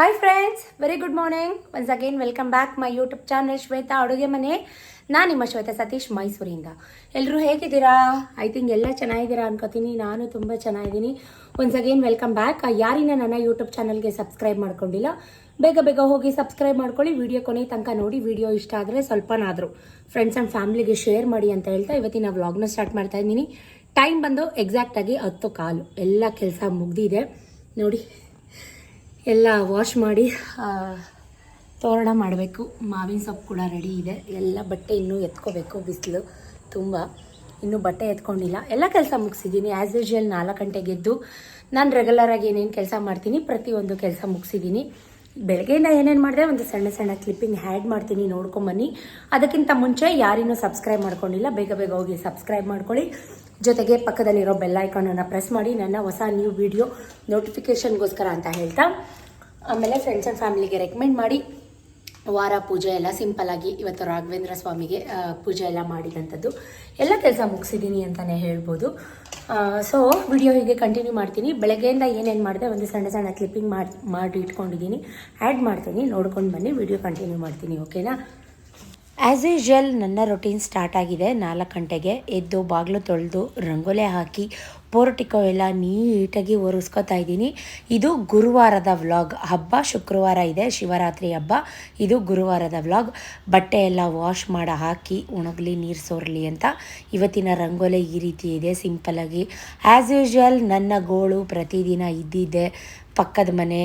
Hi friends very good morning once again welcome back my YouTube channel Shwetha ಅಡುಗೆ ಮನೆ ನಾನು ನಿಮ್ಮ ಶ್ವೇತಾ ಸತೀಶ್ ಮೈಸೂರಿಂದ. ಎಲ್ಲರೂ ಹೇಗಿದ್ದೀರಾ? ಐ ಥಿಂಕ್ ಎಲ್ಲ ಚೆನ್ನಾಗಿದ್ದೀರಾ ಅನ್ಕೋತೀನಿ. ನಾನು ತುಂಬ ಚೆನ್ನಾಗಿದ್ದೀನಿ. ಒನ್ಸ್ ಅಗೇನ್ ವೆಲ್ಕಮ್ ಬ್ಯಾಕ್ ಯಾರಿನ ನನ್ನ ಯೂಟ್ಯೂಬ್ ಚಾನಲ್ಗೆ ಸಬ್ಸ್ಕ್ರೈಬ್ ಮಾಡ್ಕೊಂಡಿಲ್ಲ, ಬೇಗ ಬೇಗ ಹೋಗಿ ಸಬ್ಸ್ಕ್ರೈಬ್ ಮಾಡ್ಕೊಳ್ಳಿ. ವಿಡಿಯೋ ಕೊನೆ ತನಕ ನೋಡಿ ವಿಡಿಯೋ ಇಷ್ಟ ಆದರೆ ಸ್ವಲ್ಪನಾದರೂ ಫ್ರೆಂಡ್ಸ್ ಆ್ಯಂಡ್ ಫ್ಯಾಮಿಲಿಗೆ ಶೇರ್ ಮಾಡಿ ಅಂತ ಹೇಳ್ತಾ ಇವತ್ತಿನ ವ್ಲಾಗ್ನ ಸ್ಟಾರ್ಟ್ ಮಾಡ್ತಾ ಇದ್ದೀನಿ. ಟೈಮ್ ಬಂದು ಎಕ್ಸಾಕ್ಟಾಗಿ ಹತ್ತು ಕಾಲು. ಎಲ್ಲ ಕೆಲಸ ಮುಗ್ದಿದೆ. ನೋಡಿ ಎಲ್ಲ ವಾಶ್ ಮಾಡಿ ತೋರಣ ಮಾಡಬೇಕು. ಮಾವಿನ ಸೊಪ್ಪು ಕೂಡ ರೆಡಿ ಇದೆ. ಎಲ್ಲ ಬಟ್ಟೆ ಇನ್ನೂ ಎತ್ಕೋಬೇಕು ಬಿಸಿಲು. ತುಂಬ. ಇನ್ನೂ ಬಟ್ಟೆ ಎತ್ಕೊಂಡಿಲ್ಲ. ಎಲ್ಲ ಕೆಲಸ ಮುಗಿಸಿದ್ದೀನಿ. ಆ್ಯಸ್ ಯೂಶ್ವಲ್ ನಾಲ್ಕು ಗಂಟೆಗೆ ಎದ್ದು ನಾನು ರೆಗ್ಯುಲರಾಗಿ ಏನೇನು ಕೆಲಸ ಮಾಡ್ತೀನಿ, ಪ್ರತಿಯೊಂದು ಕೆಲಸ ಮುಗಿಸಿದ್ದೀನಿ. ಬೆಳಗ್ಗೆಯಿಂದ ಏನೇನು ಮಾಡಿದೆ, ಒಂದು ಸಣ್ಣ ಸಣ್ಣ ಕ್ಲಿಪ್ಪಿಂಗ್ ಹ್ಯಾಡ್ ಮಾಡ್ತೀನಿ ನೋಡ್ಕೊಂಬನ್ನಿ ಅದಕ್ಕಿಂತ ಮುಂಚೆ ಯಾರಿನ್ನೂ ಸಬ್ಸ್ಕ್ರೈಬ್ ಮಾಡ್ಕೊಂಡಿಲ್ಲ, ಬೇಗ ಬೇಗ ಹೋಗಿ ಸಬ್ಸ್ಕ್ರೈಬ್ ಮಾಡ್ಕೊಳ್ಳಿ. ಜೊತೆಗೆ ಪಕ್ಕದಲ್ಲಿರೋ ಬೆಲ್ ಐಕಾನನ್ನು ಪ್ರೆಸ್ ಮಾಡಿ ನನ್ನ ಹೊಸ ನ್ಯೂ ವಿಡಿಯೋ ನೋಟಿಫಿಕೇಷನ್ಗೋಸ್ಕರ ಅಂತ ಹೇಳ್ತಾ. ಆಮೇಲೆ ಫ್ರೆಂಡ್ಸ್ ಆ್ಯಂಡ್ ಫ್ಯಾಮಿಲಿಗೆ ರೆಕಮೆಂಡ್ ಮಾಡಿ. ವಾರ ಪೂಜೆ ಎಲ್ಲ ಸಿಂಪಲ್ ಆಗಿ ಇವತ್ತು ರಾಘವೇಂದ್ರ ಸ್ವಾಮಿಗೆ ಪೂಜೆ ಎಲ್ಲ ಮಾಡಿದಂಥದ್ದು. ಎಲ್ಲ ಕೆಲಸ ಮುಗಿಸಿದ್ದೀನಿ ಅಂತಲೇ ಹೇಳ್ಬೋದು. ಸೊ ವಿಡಿಯೋ ಹೀಗೆ ಕಂಟಿನ್ಯೂ ಮಾಡ್ತೀನಿ. ಬೆಳಗ್ಗೆಯಿಂದ ಏನೇನು ಮಾಡಿದೆ ಒಂದು ಸಣ್ಣ ಸಣ್ಣ ಕ್ಲಿಪ್ಪಿಂಗ್ ಮಾಡಿ ಮಾಡಿ ಇಟ್ಕೊಂಡಿದ್ದೀನಿ ಆ್ಯಡ್ ಮಾಡ್ತೀನಿ. ನೋಡ್ಕೊಂಡು ಬನ್ನಿ. ವಿಡಿಯೋ ಕಂಟಿನ್ಯೂ ಮಾಡ್ತೀನಿ. ಓಕೆನಾ ಆ್ಯಸ್ ಯೂಶ್ವಲ್ ನನ್ನ ರೊಟೀನ್ ಸ್ಟಾರ್ಟ್ ಆಗಿದೆ. ನಾಲ್ಕು ಗಂಟೆಗೆ ಎದ್ದು ಬಾಗಿಲು ತೊಳೆದು ರಂಗೋಲೆ ಹಾಕಿ ಪೋರ್ಟಿಕೋ ಎಲ್ಲ ನೀಟಾಗಿ ಒರೆಸ್ಕೊತಾ ಇದ್ದೀನಿ. ಇದು ಗುರುವಾರದ ವ್ಲಾಗ್ ಹಬ್ಬ ಶುಕ್ರವಾರ ಇದೆ, ಶಿವರಾತ್ರಿ ಹಬ್ಬ. ಇದು ಗುರುವಾರದ ವ್ಲಾಗ್ ಬಟ್ಟೆ ಎಲ್ಲ ವಾಶ್ ಮಾಡಿ ಹಾಕಿ ಉಣಗಲಿ ನೀರು ಸೋರಲಿ ಅಂತ. ಇವತ್ತಿನ ರಂಗೋಲೆ ಈ ರೀತಿ ಇದೆ ಸಿಂಪಲಾಗಿ ಆ್ಯಸ್ ಯೂಶ್ವಲ್ ನನ್ನ ಗೋಳು ಪ್ರತಿದಿನ ಇದ್ದಿದ್ದೆ. ಪಕ್ಕದ ಮನೆ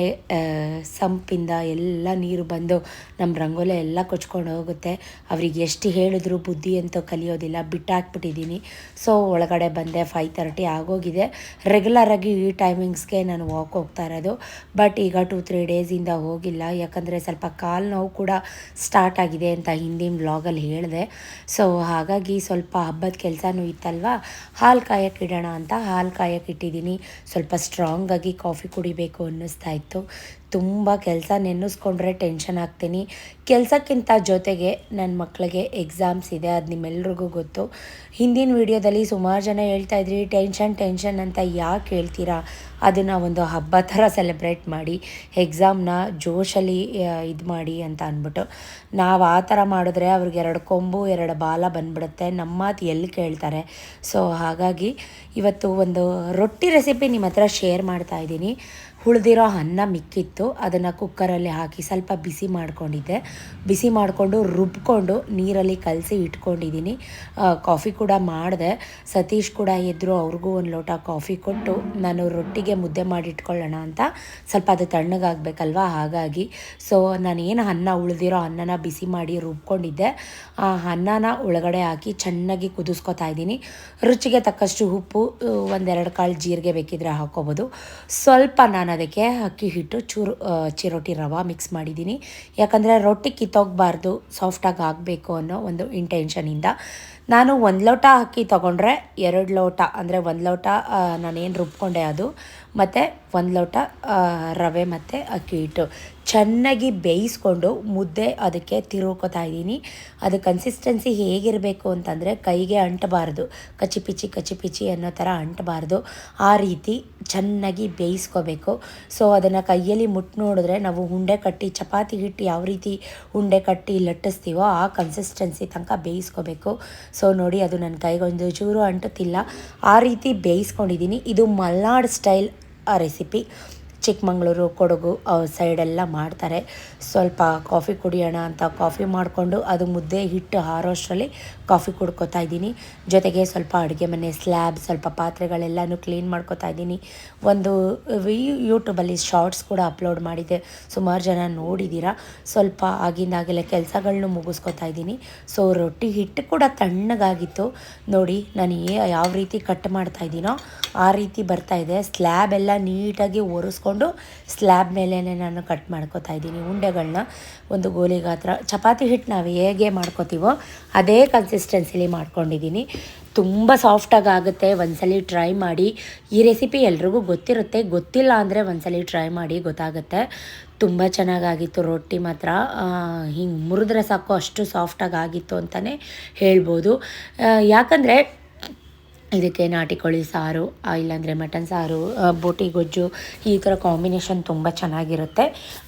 ಸಂಪಿಂದ ಎಲ್ಲ ನೀರು ಬಂದು ನಮ್ಮ ರಂಗೋಲೆ ಎಲ್ಲ ಕೊಚ್ಕೊಂಡು ಹೋಗುತ್ತೆ. ಅವ್ರಿಗೆ ಎಷ್ಟು ಹೇಳಿದ್ರು ಬುದ್ಧಿ ಅಂತೂ ಕಲಿಯೋದಿಲ್ಲ, ಬಿಟ್ಟಾಕ್ಬಿಟ್ಟಿದ್ದೀನಿ. ಸೊ ಒಳಗಡೆ ಬಂದೆ ಫೈವ್ ತರ್ಟಿ ಆಗೋಗಿದೆ. ರೆಗ್ಯುಲರಾಗಿ ಈ ಟೈಮಿಂಗ್ಸ್ಗೆ ನಾನು ವಾಕ್ ಹೋಗ್ತಾ ಇರೋದು. ಬಟ್ ಈಗ ಟೂ ತ್ರೀ ಡೇಸಿಂದ ಹೋಗಿಲ್ಲ. ಯಾಕಂದರೆ ಸ್ವಲ್ಪ ಕಾಲು ನೋವು ಕೂಡ ಸ್ಟಾರ್ಟ್ ಆಗಿದೆ ಅಂತ ಹಿಂದಿನ ಬ್ಲಾಗಲ್ಲಿ ಹೇಳಿದೆ. ಸೊ ಹಾಗಾಗಿ ಸ್ವಲ್ಪ ಹಬ್ಬದ ಕೆಲಸನೂ ಇತ್ತಲ್ವ? ಹಾಲು ಕಾಯೋಕ್ಕಿಡೋಣ ಅಂತ ಹಾಲು ಕಾಯೋಕ್ಕಿಟ್ಟಿದ್ದೀನಿ ಸ್ವಲ್ಪ ಸ್ಟ್ರಾಂಗಾಗಿ ಕಾಫಿ ಕುಡಿಬೇಕು ಅನ್ನಿಸ್ತಾ ಇತ್ತು. ತುಂಬ ಕೆಲಸ ನೆನೆಸ್ಕೊಂಡ್ರೆ ಟೆನ್ಷನ್ ಆಗ್ತೀನಿ. ಕೆಲಸಕ್ಕಿಂತ ಜೊತೆಗೆ ನನ್ನ ಮಕ್ಕಳಿಗೆ ಎಕ್ಸಾಮ್ಸ್ ಇದೆ, ಅದು ನಿಮ್ಮೆಲ್ರಿಗೂ ಗೊತ್ತು. ಹಿಂದಿನ ವಿಡಿಯೋದಲ್ಲಿ ಸುಮಾರು ಜನ ಹೇಳ್ತಾ ಇದ್ರಿ, ಟೆನ್ಷನ್ ಟೆನ್ಷನ್ ಅಂತ ಯಾಕೆ ಹೇಳ್ತೀರಾ? ಅದನ್ನು ಒಂದು ಹಬ್ಬ ಥರ ಸೆಲೆಬ್ರೇಟ್ ಮಾಡಿ ಎಕ್ಸಾಮ್ನ ಜೋಶಲ್ಲಿ ಇದು ಮಾಡಿ ಅಂತ ಅಂದ್ಬಿಟ್ಟು. ನಾವು ಆ ಥರ ಮಾಡಿದ್ರೆ ಅವ್ರಿಗೆ ಎರಡು ಕೊಂಬು, ಎರಡು ಬಾಲ ಬಂದ್ಬಿಡುತ್ತೆ. ನಮ್ಮ ಮಾತು ಎಲ್ಲಿ ಕೇಳ್ತಾರೆ? ಸೊ, ಹಾಗಾಗಿ ಇವತ್ತು ಒಂದು ರೊಟ್ಟಿ ರೆಸಿಪಿ ನಿಮ್ಮ ಹತ್ರ ಶೇರ್ ಮಾಡ್ತಾ ಇದ್ದೀನಿ. ಉಳಿದಿರೋ ಅನ್ನ ಮಿಕ್ಕಿತ್ತು. ಅದನ್ನು ಕುಕ್ಕರಲ್ಲಿ ಹಾಕಿ ಸ್ವಲ್ಪ ಬಿಸಿ ಮಾಡ್ಕೊಂಡಿದ್ದೆ. ಬಿಸಿ ಮಾಡಿಕೊಂಡು ರುಬ್ಕೊಂಡು ನೀರಲ್ಲಿ ಕಲಸಿ ಇಟ್ಕೊಂಡಿದ್ದೀನಿ. ಕಾಫಿ ಕೂಡ ಮಾಡಿದೆ. ಸತೀಶ್ ಕೂಡ ಎದ್ರು ಅವ್ರಿಗೂ ಒಂದು ಲೋಟ ಕಾಫಿ ಕೊಟ್ಟು ನಾನು ರೊಟ್ಟಿಗೆ ಮುದ್ದೆ ಮಾಡಿ ಇಟ್ಕೊಳ್ಳೋಣ ಅಂತ ಸ್ವಲ್ಪ ಅದು ತಣ್ಣಗಾಗಬೇಕಲ್ವಾ ಹಾಗಾಗಿ. ಸೊ ಏನು ಅನ್ನ ಉಳಿದಿರೋ ಅನ್ನನ ಬಿಸಿ ಮಾಡಿ ರುಬ್ಕೊಂಡಿದ್ದೆ. ಆ ಅನ್ನನ ಒಳಗಡೆ ಹಾಕಿ ಚೆನ್ನಾಗಿ ಕುದಿಸ್ಕೊತಾ ಇದ್ದೀನಿ. ರುಚಿಗೆ ತಕ್ಕಷ್ಟು ಉಪ್ಪು ಒಂದೆರಡು ಕಾಳು ಜೀರಿಗೆ ಬೇಕಿದ್ರೆ ಹಾಕೋಬೋದು ಸ್ವಲ್ಪ ನಾನು ಅದಕ್ಕೆ ಅಕ್ಕಿ ಹಿಟ್ಟು, ಚೂರು ಚಿರೋಟಿ ರವಾ ಮಿಕ್ಸ್ ಮಾಡಿದ್ದೀನಿ. ಯಾಕಂದರೆ ರೊಟ್ಟಿ ಕಿತ್ತೋಗಬಾರ್ದು ಸಾಫ್ಟಾಗಿ ಆಗಬೇಕು ಅನ್ನೋ ಒಂದು ಇಂಟೆನ್ಷನಿಂದ ನಾನು ಒಂದು ಲೋಟ ಅಕ್ಕಿ ತೊಗೊಂಡ್ರೆ ಎರಡು ಲೋಟ, ಅಂದರೆ ಒಂದು ಲೋಟ ನಾನೇನು ರುಬ್ಕೊಂಡೆ ಅದು, ಮತ್ತು ಒಂದು ಲೋಟ ರವೆ ಮತ್ತು ಅಕ್ಕಿ ಹಿಟ್ಟು. ಚೆನ್ನಾಗಿ ಬೇಯಿಸ್ಕೊಂಡು ಮುದ್ದೆ ಅದಕ್ಕೆ ತಿರುಕೋತಾ ಇದ್ದೀನಿ. ಅದು ಕನ್ಸಿಸ್ಟೆನ್ಸಿ ಹೇಗಿರಬೇಕು ಅಂತಂದರೆ ಕೈಗೆ ಅಂಟಬಾರ್ದು. ಕಚ್ಚಿ ಪಿಚ್ಚಿ ಅನ್ನೋ ಥರ ಅಂಟಬಾರ್ದು. ಆ ರೀತಿ ಚೆನ್ನಾಗಿ ಬೇಯಿಸ್ಕೋಬೇಕು. ಸೊ ಅದನ್ನು ಕೈಯಲ್ಲಿ ಮುಟ್ಟು ನೋಡಿದ್ರೆ ನಾವು ಉಂಡೆ ಕಟ್ಟಿ, ಚಪಾತಿ ಹಿಟ್ಟು ಯಾವ ರೀತಿ ಉಂಡೆ ಕಟ್ಟಿ ಲಟ್ಟಿಸ್ತೀವೋ ಆ ಕನ್ಸಿಸ್ಟೆನ್ಸಿ ತನಕ ಬೇಯಿಸ್ಕೋಬೇಕು. ಸೊ ನೋಡಿ ಅದು ನನ್ನ ಕೈಗೊಂದು ಚೂರು ಅಂಟುತ್ತಿಲ್ಲ. ಆ ರೀತಿ ಬೇಯಿಸ್ಕೊಂಡಿದ್ದೀನಿ. ಇದು ಮಲ್ನಾಡ್ ಸ್ಟೈಲ್ ರೆಸಿಪಿ ಚಿಕ್ಕಮಂಗ್ಳೂರು, ಕೊಡಗು ಸೈಡೆಲ್ಲ ಮಾಡ್ತಾರೆ. ಸ್ವಲ್ಪ ಕಾಫಿ ಕುಡಿಯೋಣ ಅಂತ ಕಾಫಿ ಮಾಡಿಕೊಂಡು ಅದು ಮುದ್ದೆ ಹಿಟ್ಟು ಹಾರೋಷ್ಟರಲ್ಲಿ ಕಾಫಿ ಕುಡ್ಕೊತಾ ಇದ್ದೀನಿ. ಜೊತೆಗೆ ಸ್ವಲ್ಪ ಅಡುಗೆ ಮನೆ, ಸ್ಲ್ಯಾಬ್, ಸ್ವಲ್ಪ ಪಾತ್ರೆಗಳೆಲ್ಲನೂ ಕ್ಲೀನ್ ಮಾಡ್ಕೊತಾ ಇದ್ದೀನಿ. ಒಂದು ಯೂಟ್ಯೂಬಲ್ಲಿ ಶಾರ್ಟ್ಸ್ ಕೂಡ ಅಪ್ಲೋಡ್ ಮಾಡಿದ್ದೆ ಸುಮಾರು ಜನ ನೋಡಿದ್ದೀರಾ? ಸ್ವಲ್ಪ ಆಗಿಂದಾಗೆಲ್ಲ ಕೆಲಸಗಳನ್ನೂ ಮುಗಿಸ್ಕೊತಾ ಇದ್ದೀನಿ. ಸೊ, ರೊಟ್ಟಿ ಹಿಟ್ಟು ಕೂಡ ತಣ್ಣಗಾಗಿತ್ತು. ನೋಡಿ, ನಾನು ಯಾವ ರೀತಿ ಕಟ್ ಮಾಡ್ತಾ ಇದ್ದೀನೋ ಆ ರೀತಿ ಬರ್ತಾ ಇದೆ. ಸ್ಲ್ಯಾಬ್ ಎಲ್ಲ ನೀಟಾಗಿ ಒರೆಸ್ಕೊಂಡು ಸ್ಲ್ಯಾಬ್ ಮೇಲೇ ನಾನು ಕಟ್ ಮಾಡ್ಕೊತಾ ಇದ್ದೀನಿ. ಉಂಡೆಗಳನ್ನ ಒಂದು ಗೋಲಿ ಗಾತ್ರ ಚಪಾತಿ ಹಿಟ್ಟು ನಾವು ಹೇಗೆ ಮಾಡ್ಕೋತೀವೋ ಅದೇ ಕನ್ಸಿಸ್ಟೆನ್ಸಿಲಿ ಮಾಡ್ಕೊಂಡಿದ್ದೀನಿ. ತುಂಬ ಸಾಫ್ಟಾಗಿ ಆಗುತ್ತೆ. ಒಂದ್ಸಲಿ ಟ್ರೈ ಮಾಡಿ. ಈ ರೆಸಿಪಿ ಎಲ್ರಿಗೂ ಗೊತ್ತಿರುತ್ತೆ. ಗೊತ್ತಿಲ್ಲ ಅಂದರೆ ಒಂದ್ಸಲಿ ಟ್ರೈ ಮಾಡಿ ಗೊತ್ತಾಗುತ್ತೆ. ತುಂಬ ಚೆನ್ನಾಗಾಗಿತ್ತು. ರೊಟ್ಟಿ ಮಾತ್ರ ಹಿಂಗೆ ಮುರಿದ್ರೆ ಸಾಕು, ಅಷ್ಟು ಸಾಫ್ಟಾಗಿ ಆಗಿತ್ತು ಅಂತಲೇ ಹೇಳ್ಬೋದು. ಯಾಕಂದರೆ ಇದಕ್ಕೆ ನಾಟಿ ಕೋಳಿ ಸಾರು ಇಲ್ಲಾಂದರೆ ಮಟನ್ ಸಾರು ಬೋಟಿ ಗೊಜ್ಜು, ಈ ಥರ ಕಾಂಬಿನೇಷನ್ ತುಂಬ ಚೆನ್ನಾಗಿರುತ್ತೆ.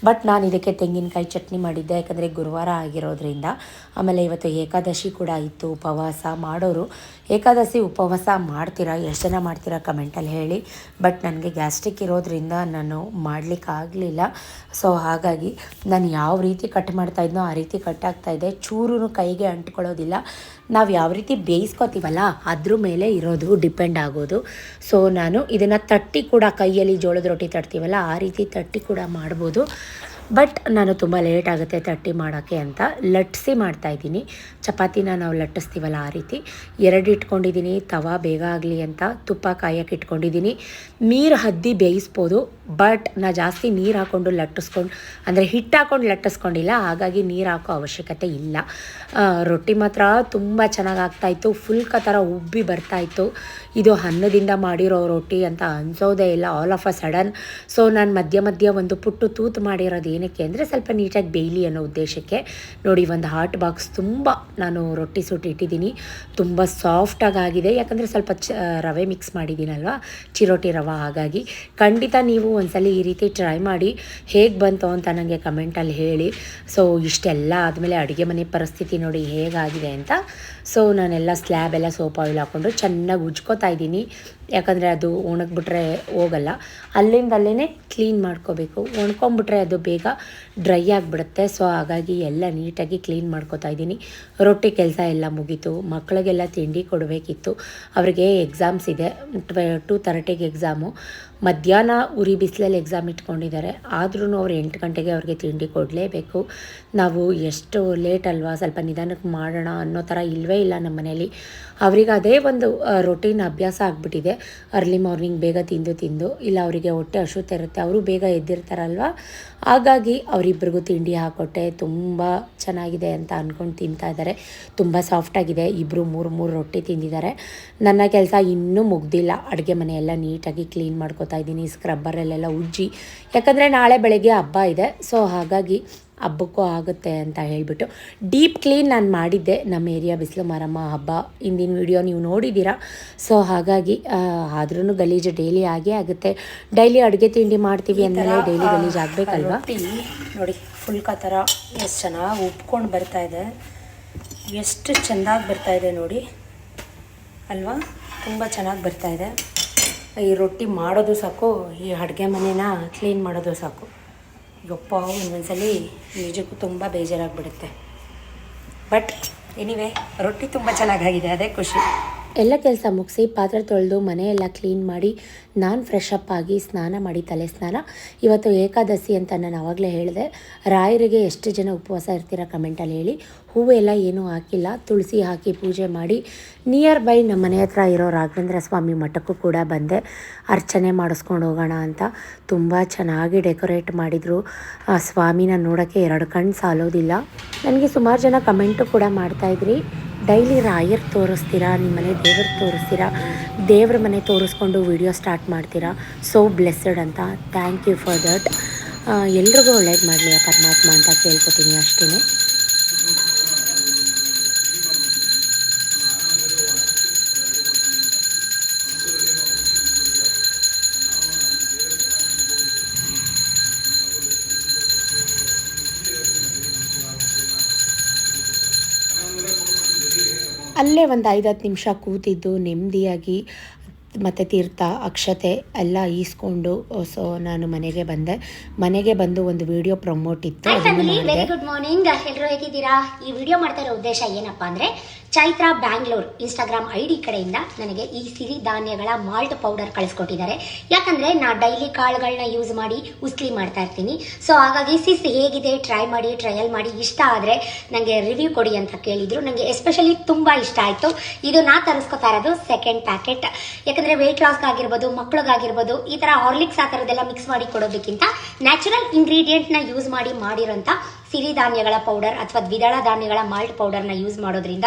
ಬಟ್ ನಾನು ಇದಕ್ಕೆ ತೆಂಗಿನಕಾಯಿ ಚಟ್ನಿ ಮಾಡಿದ್ದೆ, ಯಾಕಂದರೆ ಗುರುವಾರ ಆಗಿರೋದ್ರಿಂದ. ಆಮೇಲೆ ಇವತ್ತು ಏಕಾದಶಿ ಕೂಡ ಇತ್ತು, ಉಪವಾಸ ಮಾಡೋರು. ಏಕಾದಶಿ ಉಪವಾಸ ಮಾಡ್ತೀರಾ, ಎಷ್ಟು ಜನ ಮಾಡ್ತೀರಾ ಕಮೆಂಟಲ್ಲಿ ಹೇಳಿ. ಬಟ್ ನನಗೆ ಗ್ಯಾಸ್ಟ್ರಿಕ್ ಇರೋದ್ರಿಂದ ನಾನು ಮಾಡಲಿಕ್ಕಾಗಲಿಲ್ಲ. ಸೊ ಹಾಗಾಗಿ ನಾನು ಯಾವ ರೀತಿ ಕಟ್ ಮಾಡ್ತಾಯಿದ್ನೋ ಆ ರೀತಿ ಕಟ್ ಆಗ್ತಾ ಇದೆ. ಚೂರು ಕೈಗೆ ಅಂಟ್ಕೊಳ್ಳೋದಿಲ್ಲ. ನಾವು ಯಾವ ರೀತಿ ಬೇಯಿಸ್ಕೊತೀವಲ್ಲ ಅದ್ರ ಮೇಲೆ ಇರೋದು ಡಿಪೆಂಡ್ ಆಗೋದು. ಸೊ ನಾನು ಇದನ್ನು ತಟ್ಟಿ ಕೂಡ ಕೈಯಲ್ಲಿ ಜೋಳದ ರೊಟ್ಟಿ ತಟ್ತೀವಲ್ಲ, ಆ ರೀತಿ ತಟ್ಟಿ ಕೂಡ ಮಾಡ್ಬೋದು. ಬಟ್ ನಾನು ತುಂಬ ಲೇಟ್ ಆಗುತ್ತೆ ತಟ್ಟಿ ಮಾಡೋಕ್ಕೆ ಅಂತ ಲಟ್ಸಿ ಮಾಡ್ತಾಯಿದ್ದೀನಿ ಚಪಾತಿನ ನಾವು ಲಟ್ಟಿಸ್ತೀವಲ್ಲ ಆ ರೀತಿ. ಎರಡು ಇಟ್ಕೊಂಡಿದ್ದೀನಿ, ತವಾ ಬೇಗ ಆಗಲಿ ಅಂತ ತುಪ್ಪ ಕಾಯಕ್ಕೆ ಇಟ್ಕೊಂಡಿದ್ದೀನಿ. ನೀರು ಹದ್ದಿ ಬೇಯಿಸ್ಬೋದು ಬಟ್ ನಾ ಜಾಸ್ತಿ ನೀರು ಹಾಕ್ಕೊಂಡು ಲಟ್ಟಿಸ್ಕೊಂಡು, ಅಂದರೆ ಹಿಟ್ಟು ಹಾಕ್ಕೊಂಡು ಲಟ್ಟಿಸ್ಕೊಂಡಿಲ್ಲ, ಹಾಗಾಗಿ ನೀರು ಹಾಕೋ ಅವಶ್ಯಕತೆ ಇಲ್ಲ. ರೊಟ್ಟಿ ಮಾತ್ರ ತುಂಬ ಚೆನ್ನಾಗಿ ಆಗ್ತಾಯಿತ್ತು ಫುಲ್ ಕ ಥರ ಉಬ್ಬಿ ಬರ್ತಾಯಿತ್ತು ಇದು ಅನ್ನದಿಂದ ಮಾಡಿರೋ ರೊಟ್ಟಿ ಅಂತ ಅನ್ಸೋದೇ ಇಲ್ಲ all of a sudden so ನಾನು ಮಧ್ಯ ಮಧ್ಯ ಒಂದು ಪುಟ್ಟು ತೂತು ಮಾಡಿರೋದು ಏನಕ್ಕೆ ಅಂದರೆ ಸ್ವಲ್ಪ ನೀಟಾಗಿ ಬೇಯಲಿ ಅನ್ನೋ ಉದ್ದೇಶಕ್ಕೆ. ನೋಡಿ, ಒಂದು ಹಾಟ್ ಬಾಕ್ಸ್ ತುಂಬ ನಾನು ರೊಟ್ಟಿ ಸುಟ್ಟು ಇಟ್ಟಿದ್ದೀನಿ. ತುಂಬ ಸಾಫ್ಟಾಗಿ ಆಗಿದೆ ಯಾಕಂದರೆ ಸ್ವಲ್ಪ ಚ ರವೆ ಮಿಕ್ಸ್ ಮಾಡಿದ್ದೀನಲ್ವ? ಚಿರೋಟಿ ರವೆ ಹಾಗಾಗಿ. ಖಂಡಿತ ನೀವು ಒಂದ್ಸಲ ಈ ರೀತಿ ಟ್ರೈ ಮಾಡಿ. ಹೇಗೆ ಬಂತು ಅಂತ ನನಗೆ ಕಮೆಂಟಲ್ಲಿ ಹೇಳಿ. ಸೊ ಇಷ್ಟೆಲ್ಲ ಆದಮೇಲೆ ಅಡುಗೆ ಮನೆ ಪರಿಸ್ಥಿತಿ ನೋಡಿ ಹೇಗಾಗಿದೆ ಅಂತ ಸೊ ನಾನೆಲ್ಲ ಸ್ಲ್ಯಾಬ್ ಎಲ್ಲ ಸೋಪ್ ಆಯಿಲ್ ಹಾಕ್ಕೊಂಡು ಚೆನ್ನಾಗಿ ಉಜ್ಕೋತಾ ಇದ್ದೀನಿ. ಯಾಕಂದರೆ ಅದು ಒಣಗಿಬಿಟ್ರೆ ಹೋಗಲ್ಲ. ಅಲ್ಲಿಂದ ಅಲ್ಲೇ ಕ್ಲೀನ್ ಮಾಡ್ಕೋಬೇಕು. ಒಣ್ಕೊಂಬಿಟ್ರೆ ಅದು ಬೇಗ ಡ್ರೈ ಆಗಿಬಿಡುತ್ತೆ. ಸೊ ಹಾಗಾಗಿ ಎಲ್ಲ ನೀಟಾಗಿ ಕ್ಲೀನ್ ಮಾಡ್ಕೋತಾ ಇದ್ದೀನಿ. ರೊಟ್ಟಿ ಕೆಲಸ ಎಲ್ಲ ಮುಗೀತು. ಮಕ್ಕಳಿಗೆಲ್ಲ ತಿಂಡಿ ಕೊಡಬೇಕಿತ್ತು. ಅವರಿಗೆ ಎಕ್ಸಾಮ್ಸ್ ಇದೆ. ಟ್ವೆ ಟು ತರ್ಟಿಗೆ ಎಕ್ಸಾಮು ಮಧ್ಯಾಹ್ನ ಉರಿ ಬಿಸಿಲಲ್ಲಿ ಎಕ್ಸಾಮ್ ಇಟ್ಕೊಂಡಿದ್ದಾರೆ. ಆದ್ರೂ ಅವ್ರು ಎಂಟು ಗಂಟೆಗೆ ಅವ್ರಿಗೆ ತಿಂಡಿ ಕೊಡಲೇಬೇಕು. ನಾವು ಎಷ್ಟು ಲೇಟ್ ಅಲ್ವಾ ಸ್ವಲ್ಪ ನಿಧಾನಕ್ಕೆ ಮಾಡೋಣ ಅನ್ನೋ ಥರ ಇಲ್ಲವೇ ಇಲ್ಲ ನಮ್ಮ ಮನೇಲಿ ಅವ್ರಿಗೆ ಅದೇ ಒಂದು ರೊಟೀನ್ ಅಭ್ಯಾಸ ಆಗಿಬಿಟ್ಟಿದೆ. ಅರ್ಲಿ ಮಾರ್ನಿಂಗ್ ಬೇಗ ತಿಂದು ತಿಂದು, ಇಲ್ಲ ಅವರಿಗೆ ಹೊಟ್ಟೆ ಹಸುತ್ತಿರುತ್ತೆ ಅವರು ಬೇಗ ಎದ್ದಿರ್ತಾರಲ್ವ? ಹಾಗಾಗಿ ಅವರಿಬ್ಬರಿಗೂ ತಿಂಡಿ ಹಾಕೊಟ್ಟೆ, ತುಂಬ ಚೆನ್ನಾಗಿದೆ ಅಂತ ಅಂದ್ಕೊಂಡು ತಿಂತಾ ಇದ್ದಾರೆ. ತುಂಬ ಸಾಫ್ಟಾಗಿದೆ ಇಬ್ಬರು ಮೂರು ಮೂರು ರೊಟ್ಟಿ ತಿಂದಿದ್ದಾರೆ. ನನ್ನ ಕೆಲಸ ಇನ್ನೂ ಮುಗ್ದಿಲ್ಲ. ಅಡುಗೆ ಮನೆಯೆಲ್ಲ ನೀಟಾಗಿ ಕ್ಲೀನ್ ಮಾಡ್ಕೋತಾ ಇದ್ದೀನಿ ಸ್ಕ್ರಬ್ಬರಲ್ಲೆಲ್ಲ ಉಜ್ಜಿ. ಯಾಕಂದರೆ ನಾಳೆ ಬೆಳಗ್ಗೆ ಹಬ್ಬ ಇದೆ ಸೊ ಹಾಗಾಗಿ ಹಬ್ಬಕ್ಕೂ ಆಗುತ್ತೆ ಅಂತ ಹೇಳಿಬಿಟ್ಟು ಡೀಪ್ ಕ್ಲೀನ್ ನಾನು ಮಾಡಿದ್ದೆ ನಮ್ಮ ಏರಿಯಾ ಬಿಸಿಲು ಮಾರಮ್ಮ ಹಬ್ಬ ಹಿಂದಿನ ವಿಡಿಯೋ ನೀವು ನೋಡಿದ್ದೀರಾ. ಸೊ ಹಾಗಾಗಿ ಆದ್ರೂ ಗಲೀಜು ಡೈಲಿ ಆಗೇ ಆಗುತ್ತೆ. ಡೈಲಿ ಅಡುಗೆ ತಿಂಡಿ ಮಾಡ್ತೀವಿ ಅಂದರೆ ಡೈಲಿ ಗಲೀಜು ಆಗಬೇಕಲ್ವಾ? ನೋಡಿ ಫುಲ್ಕ ಥರ ಎಷ್ಟು ಚೆನ್ನಾಗಿ ಉಪ್ಕೊಂಡು ಬರ್ತಾ ಇದೆ. ಎಷ್ಟು ಚೆಂದಾಗಿ ಬರ್ತಾ ಇದೆ ನೋಡಿ. ಅಲ್ವಾ? ತುಂಬ ಚೆನ್ನಾಗಿ ಬರ್ತಾ ಇದೆ. ಈ ರೊಟ್ಟಿ ಮಾಡೋದು ಸಾಕು ಈ ಅಡುಗೆ ಮನೇನ ಕ್ಲೀನ್ ಮಾಡೋದು ಸಾಕು. ಯಪ್ಪ ಒಂದೊಂದ್ಸಲಿ ನಿಜಕ್ಕೂ ತುಂಬ ಬೇಜಾರಾಗ್ಬಿಡುತ್ತೆ. ಬಟ್ ಎನಿವೆ ರೊಟ್ಟಿ ತುಂಬ ಚೆನ್ನಾಗಾಗಿದೆ ಅದೇ ಖುಷಿ. ಎಲ್ಲ ಕೆಲಸ ಮುಗಿಸಿ ಪಾತ್ರೆ ತೊಳೆದು ಮನೆಯೆಲ್ಲ ಕ್ಲೀನ್ ಮಾಡಿ ನಾನು ಫ್ರೆಶ್ ಅಪ್ ಆಗಿ ಸ್ನಾನ ಮಾಡಿ ತಲೆ ಸ್ನಾನ. ಇವತ್ತು ಏಕಾದಶಿ ಅಂತ ನಾನು ಆವಾಗಲೇ ಹೇಳಿದೆ. ರಾಯರಿಗೆ ಎಷ್ಟು ಜನ ಉಪವಾಸ ಇರ್ತೀರ ಕಮೆಂಟಲ್ಲಿ ಹೇಳಿ. ಹೂವೆಲ್ಲ ಏನೂ ಹಾಕಿಲ್ಲ. ತುಳಸಿ ಹಾಕಿ ಪೂಜೆ ಮಾಡಿ ನಿಯರ್ ಬೈ ನಮ್ಮ ಮನೆ ಹತ್ರ ಇರೋ ರಾಘವೇಂದ್ರ ಸ್ವಾಮಿ ಮಠಕ್ಕೂ ಕೂಡ ಬಂದೆ. ಅರ್ಚನೆ ಮಾಡಿಸ್ಕೊಂಡು ಹೋಗೋಣ ಅಂತ. ತುಂಬ ಚೆನ್ನಾಗಿ ಡೆಕೋರೇಟ್ ಮಾಡಿದರು. ಆ ಸ್ವಾಮಿನ ನೋಡೋಕ್ಕೆ ಎರಡು ಕಣ್ಣು ಸಾಲೋದಿಲ್ಲ. ನನಗೆ ಸುಮಾರು ಜನ ಕಮೆಂಟು ಕೂಡ ಮಾಡ್ತಾಯಿದ್ರಿ ಡೈಲಿ ರಾಯರ್ ತೋರಿಸ್ತೀರಾ, ನಿಮ್ಮ ಮನೆ ದೇವ್ರ ತೋರಿಸ್ತೀರಾ, ದೇವ್ರ ಮನೆ ತೋರಿಸ್ಕೊಂಡು ವಿಡಿಯೋ ಸ್ಟಾರ್ಟ್ ಮಾಡ್ತೀರಾ? ಸೋ ಬ್ಲೆಸ್ಸಡ್ ಅಂತ. ಥ್ಯಾಂಕ್ ಯು ಫಾರ್ ದಟ್ ಎಲ್ರಿಗೂ ಒಳ್ಳೇದು ಮಾಡಲಿ ಪರಮಾತ್ಮ ಅಂತ ಕೇಳ್ಕೊತೀನಿ ಅಷ್ಟೇ ಒಂದು ಐದು ಹತ್ತು ನಿಮಿಷ ಕೂತಿದ್ದು ನೆಮ್ಮದಿಯಾಗಿ ಮತ್ತು ತೀರ್ಥ ಅಕ್ಷತೆ ಎಲ್ಲ ಈಸ್ಕೊಂಡು ಸೊ ನಾನು ಮನೆಗೆ ಬಂದೆ. ಮನೆಗೆ ಬಂದು ಒಂದು ವಿಡಿಯೋ ಪ್ರಮೋಟ್ ಇತ್ತು. ವೆರಿ ಗುಡ್ ಮಾರ್ನಿಂಗ್ ಎಲ್ಲರೂ ಹೇಗಿದ್ದೀರಾ? ಈ ವಿಡಿಯೋ ಮಾಡ್ತಾ ಇರೋ ಉದ್ದೇಶ ಏನಪ್ಪಾ ಅಂದ್ರೆ Chaitra Bangalore Instagram I D ಕಡೆಯಿಂದ ನನಗೆ ಈ ಸಿರಿ ಧಾನ್ಯಗಳ ಮಾಲ್ಟ್ ಪೌಡರ್ ಕಳಿಸ್ಕೊಟ್ಟಿದ್ದಾರೆ. ಯಾಕಂದ್ರೆ ನಾ ಡೈಲಿ ಕಾಳುಗಳನ್ನ ಯೂಸ್ ಮಾಡಿ ಉಸ್ಲಿ ಮಾಡ್ತಾ ಇರ್ತೀನಿ. ಸೊ ಹಾಗಾಗಿ ಸಿಸ್ ಹೇಗಿದೆ? ಟ್ರೈ ಮಾಡಿ ಟ್ರಯಲ್ ಮಾಡಿ. ಇಷ್ಟ ಆದರೆ ನನಗೆ ರಿವ್ಯೂ ಕೊಡಿ ಅಂತ ಕೇಳಿದ್ರು. ನನಗೆ ಎಸ್ಪೆಷಲಿ ತುಂಬ ಇಷ್ಟ ಆಯಿತು. ಇದು ನಾ ತರಿಸ್ಕೊತಾ ಇರೋದು ಸೆಕೆಂಡ್ ಪ್ಯಾಕೆಟ್ ಯಾಕಂದ್ರೆ ವೆಯ್ಟ್ ಲಾಸ್ಗಾಗಿರ್ಬೋದು ಮಕ್ಳಿಗಾಗಿರ್ಬೋದು, ಈ ಥರ ಹಾರ್ಲಿಕ್ಸ್ ಆ ಥರದ್ದೆಲ್ಲ ಮಿಕ್ಸ್ ಮಾಡಿ ಕೊಡೋದಕ್ಕಿಂತ ನ್ಯಾಚುರಲ್ ಇಂಗ್ರೀಡಿಯೆಂಟ್ನ ಯೂಸ್ ಮಾಡಿ ಮಾಡಿರೋಂಥ ಸಿರಿಧಾನ್ಯಗಳ ಪೌಡರ್ ಅಥವಾ ದ್ವಿದಳ ಧಾನ್ಯಗಳ ಮಾಲ್ಟ್ ಪೌಡರ್ನ ಯೂಸ್ ಮಾಡೋದ್ರಿಂದ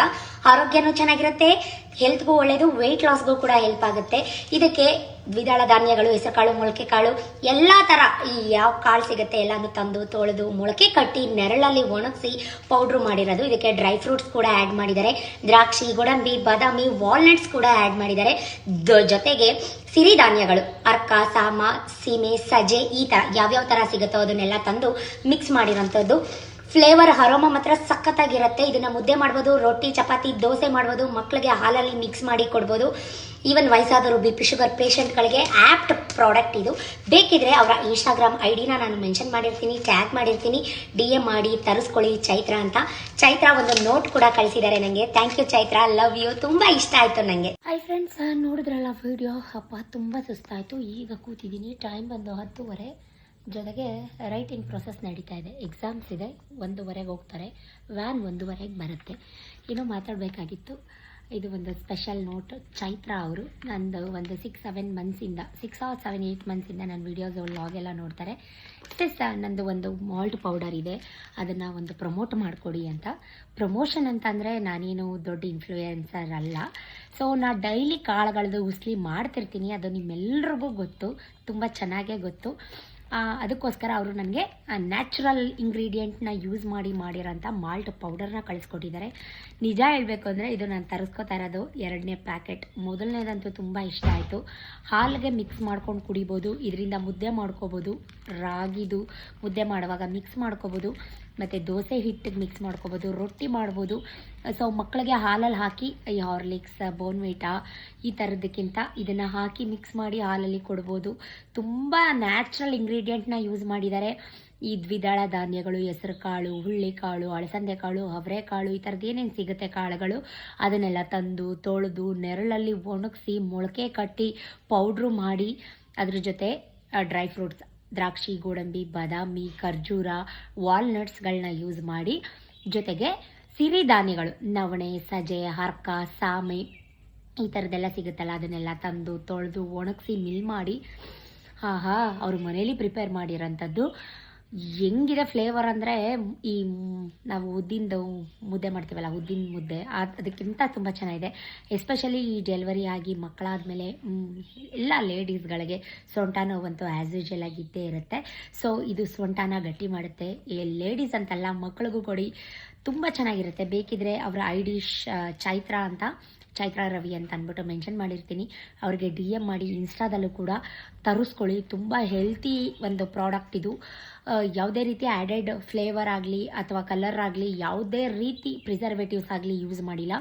ಆರೋಗ್ಯನೂ ಚೆನ್ನಾಗಿರುತ್ತೆ ಹೆಲ್ತ್ಗೂ ಒಳ್ಳೆಯದು ವೆಯ್ಟ್ ಲಾಸ್ಗೂ ಕೂಡ ಹೆಲ್ಪ್ ಆಗುತ್ತೆ. ಇದಕ್ಕೆ ದ್ವಿದಳ ಧಾನ್ಯಗಳು, ಹೆಸರುಕಾಳು ಮೊಳಕೆ ಕಾಳು ಎಲ್ಲ ತರ ಈ ಯಾವ ಕಾಳು ಸಿಗುತ್ತೆ ಎಲ್ಲಾನು ತಂದು, ತೊಳೆದು, ಮೊಳಕೆ ಕಟ್ಟಿ ನೆರಳಲ್ಲಿ ಒಣಗಿಸಿ ಪೌಡ್ರ್ ಮಾಡಿರೋದು. ಇದಕ್ಕೆ ಡ್ರೈ ಫ್ರೂಟ್ಸ್ ಕೂಡ ಆ್ಯಡ್ ಮಾಡಿದ್ದಾರೆ. ದ್ರಾಕ್ಷಿ, ಗೋಡಂಬಿ, ಬಾದಾಮಿ ವಾಲ್ನಟ್ಸ್ ಕೂಡ ಆ್ಯಡ್ ಮಾಡಿದ್ದಾರೆ. ಜೊತೆಗೆ ಸಿರಿಧಾನ್ಯಗಳು ಅರ್ಕ, ಸಾಮ, ಸೀಮೆ, ಸಜೆ ಈ ಥರ ಯಾವ್ಯಾವ ತರ ಸಿಗುತ್ತೋ ಅದನ್ನೆಲ್ಲ ತಂದು ಮಿಕ್ಸ್ ಮಾಡಿರೋಂಥದ್ದು. ಫ್ಲೇವರ್ ಹರೋಮ ಮಾತ್ರ ಸಖತ್ತಾಗಿರುತ್ತೆ. ಇದನ್ನ ಮುದ್ದೆ ಮಾಡ್ಬೋದು, ರೊಟ್ಟಿ, ಚಪಾತಿ, ದೋಸೆ ಮಾಡ್ಬೋದು ಮಕ್ಕಳಿಗೆ ಹಾಲಲ್ಲಿ ಮಿಕ್ಸ್ ಮಾಡಿ ಕೊಡ್ಬೋದು. ಈವನ್ ವಯಸ್ಸಾದವರು ಬಿ ಪಿ ಶುಗರ್ ಪೇಷಂಟ್ಗಳಿಗೆ ಆ್ಯಪ್ಟ್ ಪ್ರಾಡಕ್ಟ್ ಇದು. ಬೇಕಿದ್ರೆ ಅವರ ಇನ್ಸ್ಟಾಗ್ರಾಮ್ ಐಡಿನ ಡಿನ ನಾನು ಮೆನ್ಷನ್ ಮಾಡಿರ್ತೀನಿ ಟ್ಯಾಗ್ ಮಾಡಿರ್ತೀನಿ. ಡಿ ಎಂ ಮಾಡಿ, ತರಿಸ್ಕೊಳ್ಳಿ ಚೈತ್ರ ಅಂತ. ಚೈತ್ರ ಒಂದು ನೋಟ್ ಕೂಡ ಕಳಿಸಿದ್ದಾರೆ ನನಗೆ thank you Chaitra love you ತುಂಬ ಇಷ್ಟ ಆಯಿತು ನನಗೆ ಹೈ ಫ್ರೆಂಡ್ಸ್ ನೋಡಿದ್ರಲ್ಲ ವಿಡಿಯೋ ಹಬ್ಬ ತುಂಬ ಸುಸ್ತಾಯಿತು. ಈಗ ಕೂತಿದ್ದೀನಿ ಟೈಮ್ ಬಂದು ಹತ್ತುವರೆ. ಜೊತೆಗೆ ರೈಟಿಂಗ್ ಪ್ರೊಸೆಸ್ ನಡೀತಾ ಇದೆ. ಎಕ್ಸಾಮ್ಸ್ ಇದೆ, ಒಂದೂವರೆಗೆ ಹೋಗ್ತಾರೆ. ವ್ಯಾನ್ ಒಂದೂವರೆಗೆ ಬರುತ್ತೆ. ಏನೋ ಮಾತಾಡಬೇಕಾಗಿತ್ತು, ಇದು ಒಂದು ಸ್ಪೆಷಲ್ ನೋಟ್ ಚೈತ್ರ ಅವರು. ನಂದು ಒಂದು ಸಿಕ್ಸ್ ಸೆವೆನ್ ಮಂತ್ಸಿಂದ ಸಿಕ್ಸ್ ಆರ್ ಸೆವೆನ್ ಏಯ್ಟ್ ಮಂತ್ಸಿಂದ ನನ್ನ ವೀಡಿಯೋಸ್ ಲಾಗ್ ಎಲ್ಲ ನೋಡ್ತಾರೆ. ಪ್ಲಸ್ ನಂದು ಒಂದು ಮಾಲ್ಟ್ ಪೌಡರ್ ಇದೆ. ಅದನ್ನು ಒಂದು ಪ್ರಮೋಟ್ ಮಾಡಿಕೊಡಿ ಅಂತ. ಪ್ರಮೋಷನ್ ಅಂತಂದರೆ ನಾನೇನು ದೊಡ್ಡ ಇನ್ಫ್ಲೂಯೆನ್ಸರ್ ಅಲ್ಲ. ಸೊ ನಾ ಡೈಲಿ ಕಾಳುಗಳದ್ದು ಉಸ್ಲಿ ಮಾಡ್ತಿರ್ತೀನಿ. ಅದು ನಿಮ್ಮೆಲ್ರಿಗೂ ಗೊತ್ತು. ತುಂಬ ಚೆನ್ನಾಗೇ ಗೊತ್ತು. ಅದಕ್ಕೋಸ್ಕರ ಅವರು ನನಗೆ ನ್ಯಾಚುರಲ್ ಇಂಗ್ರೀಡಿಯೆಂಟ್ನ ಯೂಸ್ ಮಾಡಿ ಮಾಡಿರೋಂಥ ಮಾಲ್ಟ್ ಪೌಡರ್ನ ಕಳಿಸ್ಕೊಟ್ಟಿದ್ದಾರೆ. ನಿಜ ಹೇಳಬೇಕು ಅಂದರೆ ಇದು ನಾನು ತರಿಸ್ಕೊತಾ ಇರೋದು ಎರಡನೇ ಪ್ಯಾಕೆಟ್ ಮೊದಲನೇದಂತೂ ತುಂಬ ಇಷ್ಟ ಆಯಿತು. ಹಾಲಿಗೆ ಮಿಕ್ಸ್ ಮಾಡ್ಕೊಂಡು ಕುಡಿಬೋದು, ಇದರಿಂದ ಮುದ್ದೆ ಮಾಡ್ಕೋಬೋದು, ರಾಗಿದು ಮುದ್ದೆ ಮಾಡುವಾಗ ಮಿಕ್ಸ್ ಮಾಡ್ಕೋಬೋದು. ಮತ್ತು ದೋಸೆ ಹಿಟ್ಟಿಗೆ ಮಿಕ್ಸ್ ಮಾಡ್ಕೋಬೋದು, ರೊಟ್ಟಿ ಮಾಡ್ಬೋದು. ಸೊ ಮಕ್ಕಳಿಗೆ ಹಾಲಲ್ಲಿ ಹಾಕಿ, ಈ ಹಾರ್ಲಿಕ್ಸ್ ಬೋನ್ವಿಟಾ ಈ ಥರದಕ್ಕಿಂತ ಇದನ್ನು ಹಾಕಿ ಮಿಕ್ಸ್ ಮಾಡಿ ಹಾಲಲ್ಲಿ ಕೊಡ್ಬೋದು. ತುಂಬ ನ್ಯಾಚುರಲ್ ಇಂಗ್ರೀಡಿಯೆಂಟ್ನ ಯೂಸ್ ಮಾಡಿದ್ದಾರೆ. ಈ ದ್ವಿದಳ ಧಾನ್ಯಗಳು ಹೆಸರು ಕಾಳು ಹುಳ್ಳಿಕಾಳು ಅಳಸಂದೆ ಕಾಳು ಅವರೆಕಾಳು, ಈ ಥರದ್ದು ಏನೇನು ಸಿಗುತ್ತೆ ಕಾಳುಗಳು, ಅದನ್ನೆಲ್ಲ ತಂದು, ತೊಳೆದು, ನೆರಳಲ್ಲಿ ಒಣಗಿಸಿ, ಮೊಳಕೆ ಕಟ್ಟಿ ಪೌಡ್ರು ಮಾಡಿ, ಅದ್ರ ಜೊತೆ ಡ್ರೈ ಫ್ರೂಟ್ಸ್ ದ್ರಾಕ್ಷಿ, ಗೋಡಂಬಿ, ಬಾದಾಮಿ, ಖರ್ಜೂರ ವಾಲ್ನಟ್ಸ್ಗಳನ್ನ ಯೂಸ್ ಮಾಡಿ. ಜೊತೆಗೆ ಸಿರಿಧಾನ್ಯಗಳು ನವಣೆ, ಸಜೆ, ಹರ್ಕ, ಸಾಮೆ ಈ ಥರದ್ದೆಲ್ಲ ಸಿಗುತ್ತಲ್ಲ, ಅದನ್ನೆಲ್ಲ ತಂದು, ತೊಳೆದು, ಒಣಗಿಸಿ, ಮಿಲ್ ಮಾಡಿ. ಹಾ ಅವ್ರು ಮನೇಲಿ ಪ್ರಿಪೇರ್ ಮಾಡಿರೋಂಥದ್ದು. ಹೆಂಗಿದೆ ಫ್ಲೇವರ್ ಅಂದರೆ ಈ ನಾವು ಉದ್ದಿಂದು ಮುದ್ದೆ ಮಾಡ್ತೀವಲ್ಲ, ಉದ್ದಿನ ಮುದ್ದೆ, ಅದ್- ಅದಕ್ಕಿಂತ ತುಂಬ ಚೆನ್ನಾಗಿದೆ. ಎಸ್ಪೆಷಲಿ ಈ ಡೆಲಿವರಿ ಆಗಿ ಮಕ್ಕಳಾದಮೇಲೆ ಎಲ್ಲ ಲೇಡೀಸ್ಗಳಿಗೆ ಸೊಂಟ ನೋವಂತೂ ಆ್ಯಸ್ ಯೂಶಲ್ ಆಗಿ ಇದ್ದೇ ಇರುತ್ತೆ. ಸೊ ಇದು ಸೊಂಟನ ಗಟ್ಟಿ ಮಾಡುತ್ತೆ. ಲೇಡೀಸ್ ಅಂತಲ್ಲ ಮಕ್ಕಳಿಗೂ ಕೊಡಿ, ತುಂಬ ಚೆನ್ನಾಗಿರುತ್ತೆ. ಬೇಕಿದ್ರೆ ಅವರ ಐಡಿ ಚೈತ್ರ ಅಂತ ಚೈತ್ರ ರವಿ ಅಂತ ಅಂದ್ಬಿಟ್ಟು ಮೆನ್ಷನ್ ಮಾಡಿರ್ತೀನಿ. ಅವ್ರಿಗೆ ಡಿ ಎಂ ಮಾಡಿ ಇನ್ಸ್ಟಾದಲ್ಲೂ ಕೂಡ ತರಿಸ್ಕೊಳ್ಳಿ. ತುಂಬ ಹೆಲ್ತಿ ಒಂದು ಪ್ರಾಡಕ್ಟ್ ಇದು. ಯಾವುದೇ ರೀತಿ ಆ್ಯಡೆಡ್ ಫ್ಲೇವರ್ ಆಗಲಿ ಅಥವಾ ಕಲರ್ ಆಗಲಿ ಯಾವುದೇ ರೀತಿ ಪ್ರಿಸರ್ವೇಟಿವ್ಸ್ ಆಗಲಿ ಯೂಸ್ ಮಾಡಿಲ್ಲ.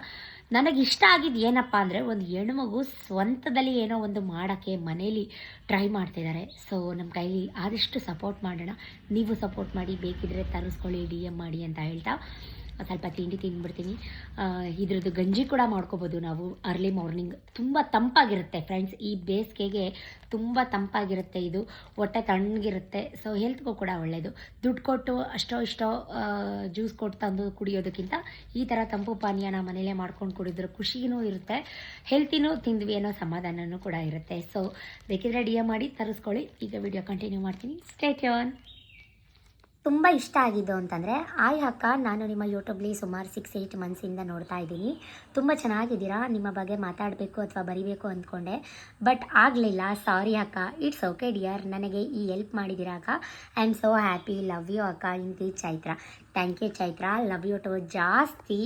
ನನಗೆ ಇಷ್ಟ ಆಗಿದ್ದು ಏನಪ್ಪ ಅಂದರೆ ಒಂದು ಹೆಣ್ಮಗು ಸ್ವಂತದಲ್ಲಿ ಏನೋ ಒಂದು ಮಾಡೋಕ್ಕೆ ಮನೇಲಿ ಟ್ರೈ ಮಾಡ್ತಿದ್ದಾರೆ ಸೊ ನಮ್ಮ ಕೈಲಿ ಆದಷ್ಟು ಸಪೋರ್ಟ್ ಮಾಡೋಣ. ನೀವು ಸಪೋರ್ಟ್ ಮಾಡಿ, ಬೇಕಿದ್ರೆ ತರಿಸ್ಕೊಳ್ಳಿ ಡಿ ಎಂ ಮಾಡಿ ಅಂತ ಹೇಳ್ತಾ. ಸ್ವಲ್ಪ ತಿಂಡಿ ತಿಂದ್ಬಿಡ್ತೀನಿ ಇದರದ್ದು ಗಂಜಿ ಕೂಡ ಮಾಡ್ಕೋಬೋದು ನಾವು ಅರ್ಲಿ ಮಾರ್ನಿಂಗ್. ತುಂಬ ತಂಪಾಗಿರುತ್ತೆ ಫ್ರೆಂಡ್ಸ್. ಈ ಬೇಸಿಗೆಗೆ ತುಂಬ ತಂಪಾಗಿರುತ್ತೆ ಇದು. ಹೊಟ್ಟೆ ತಣ್ಣಗಿರುತ್ತೆ. ಸೊ ಹೆಲ್ತ್ಗೂ ಕೂಡ ಒಳ್ಳೆಯದು ದುಡ್ಡು ಕೊಟ್ಟು ಅಷ್ಟೋ ಇಷ್ಟೋ ಜ್ಯೂಸ್ ಕೊಟ್ಟು ತಂದು ಕುಡಿಯೋದಕ್ಕಿಂತ ಈ ಥರ ತಂಪು ಪಾನೀಯನ ಮನೇಲೇ ಮಾಡ್ಕೊಂಡು ಕುಡಿದ್ರೆ ಖುಷಿನೂ ಇರುತ್ತೆ. ಹೆಲ್ತಿನೂ ತಿಂದ್ವಿ ಅನ್ನೋ ಸಮಾಧಾನನೂ ಕೂಡ ಇರುತ್ತೆ. ಸೊ ಬೇಕಿದ್ರೆ ಡಿ ಮಾಡಿ ತರಿಸ್ಕೊಳ್ಳಿ. ಈಗ ವಿಡಿಯೋ ಕಂಟಿನ್ಯೂ ಮಾಡ್ತೀನಿ. ಸ್ಟೇಟ್ ಯೋನ್ ತುಂಬ ಇಷ್ಟ ಆಗಿದ್ದು ಅಂತಂದರೆ, ಆಯ್ ಅಕ್ಕ, ನಾನು ನಿಮ್ಮ ಯೂಟ್ಯೂಬ್ಲಿ ಸುಮಾರು ಸಿಕ್ಸ್ ಏಯ್ಟ್ ಮಂತ್ಸಿಂದ ನೋಡ್ತಾ ಇದ್ದೀನಿ. ತುಂಬ ಚೆನ್ನಾಗಿದ್ದೀರಾ? ನಿಮ್ಮ ಬಗ್ಗೆ ಮಾತಾಡಬೇಕು ಅಥವಾ ಬರಿಬೇಕು ಅಂದ್ಕೊಂಡೆ. ಬಟ್ ಆಗಲಿಲ್ಲ. ಸಾರಿ ಅಕ್ಕ. ಇಟ್ಸ್ ಓಕೆ ಡಿಯರ್ ನನಗೆ ಈ ಹೆಲ್ಪ್ ಮಾಡಿದ್ದೀರಾ ಅಕ್ಕ? I am so happy love you ಅಕ್ಕ. ಇನ್ the Chaitra. Thank you Chaitra. Love you too ಜಾಸ್ತಿ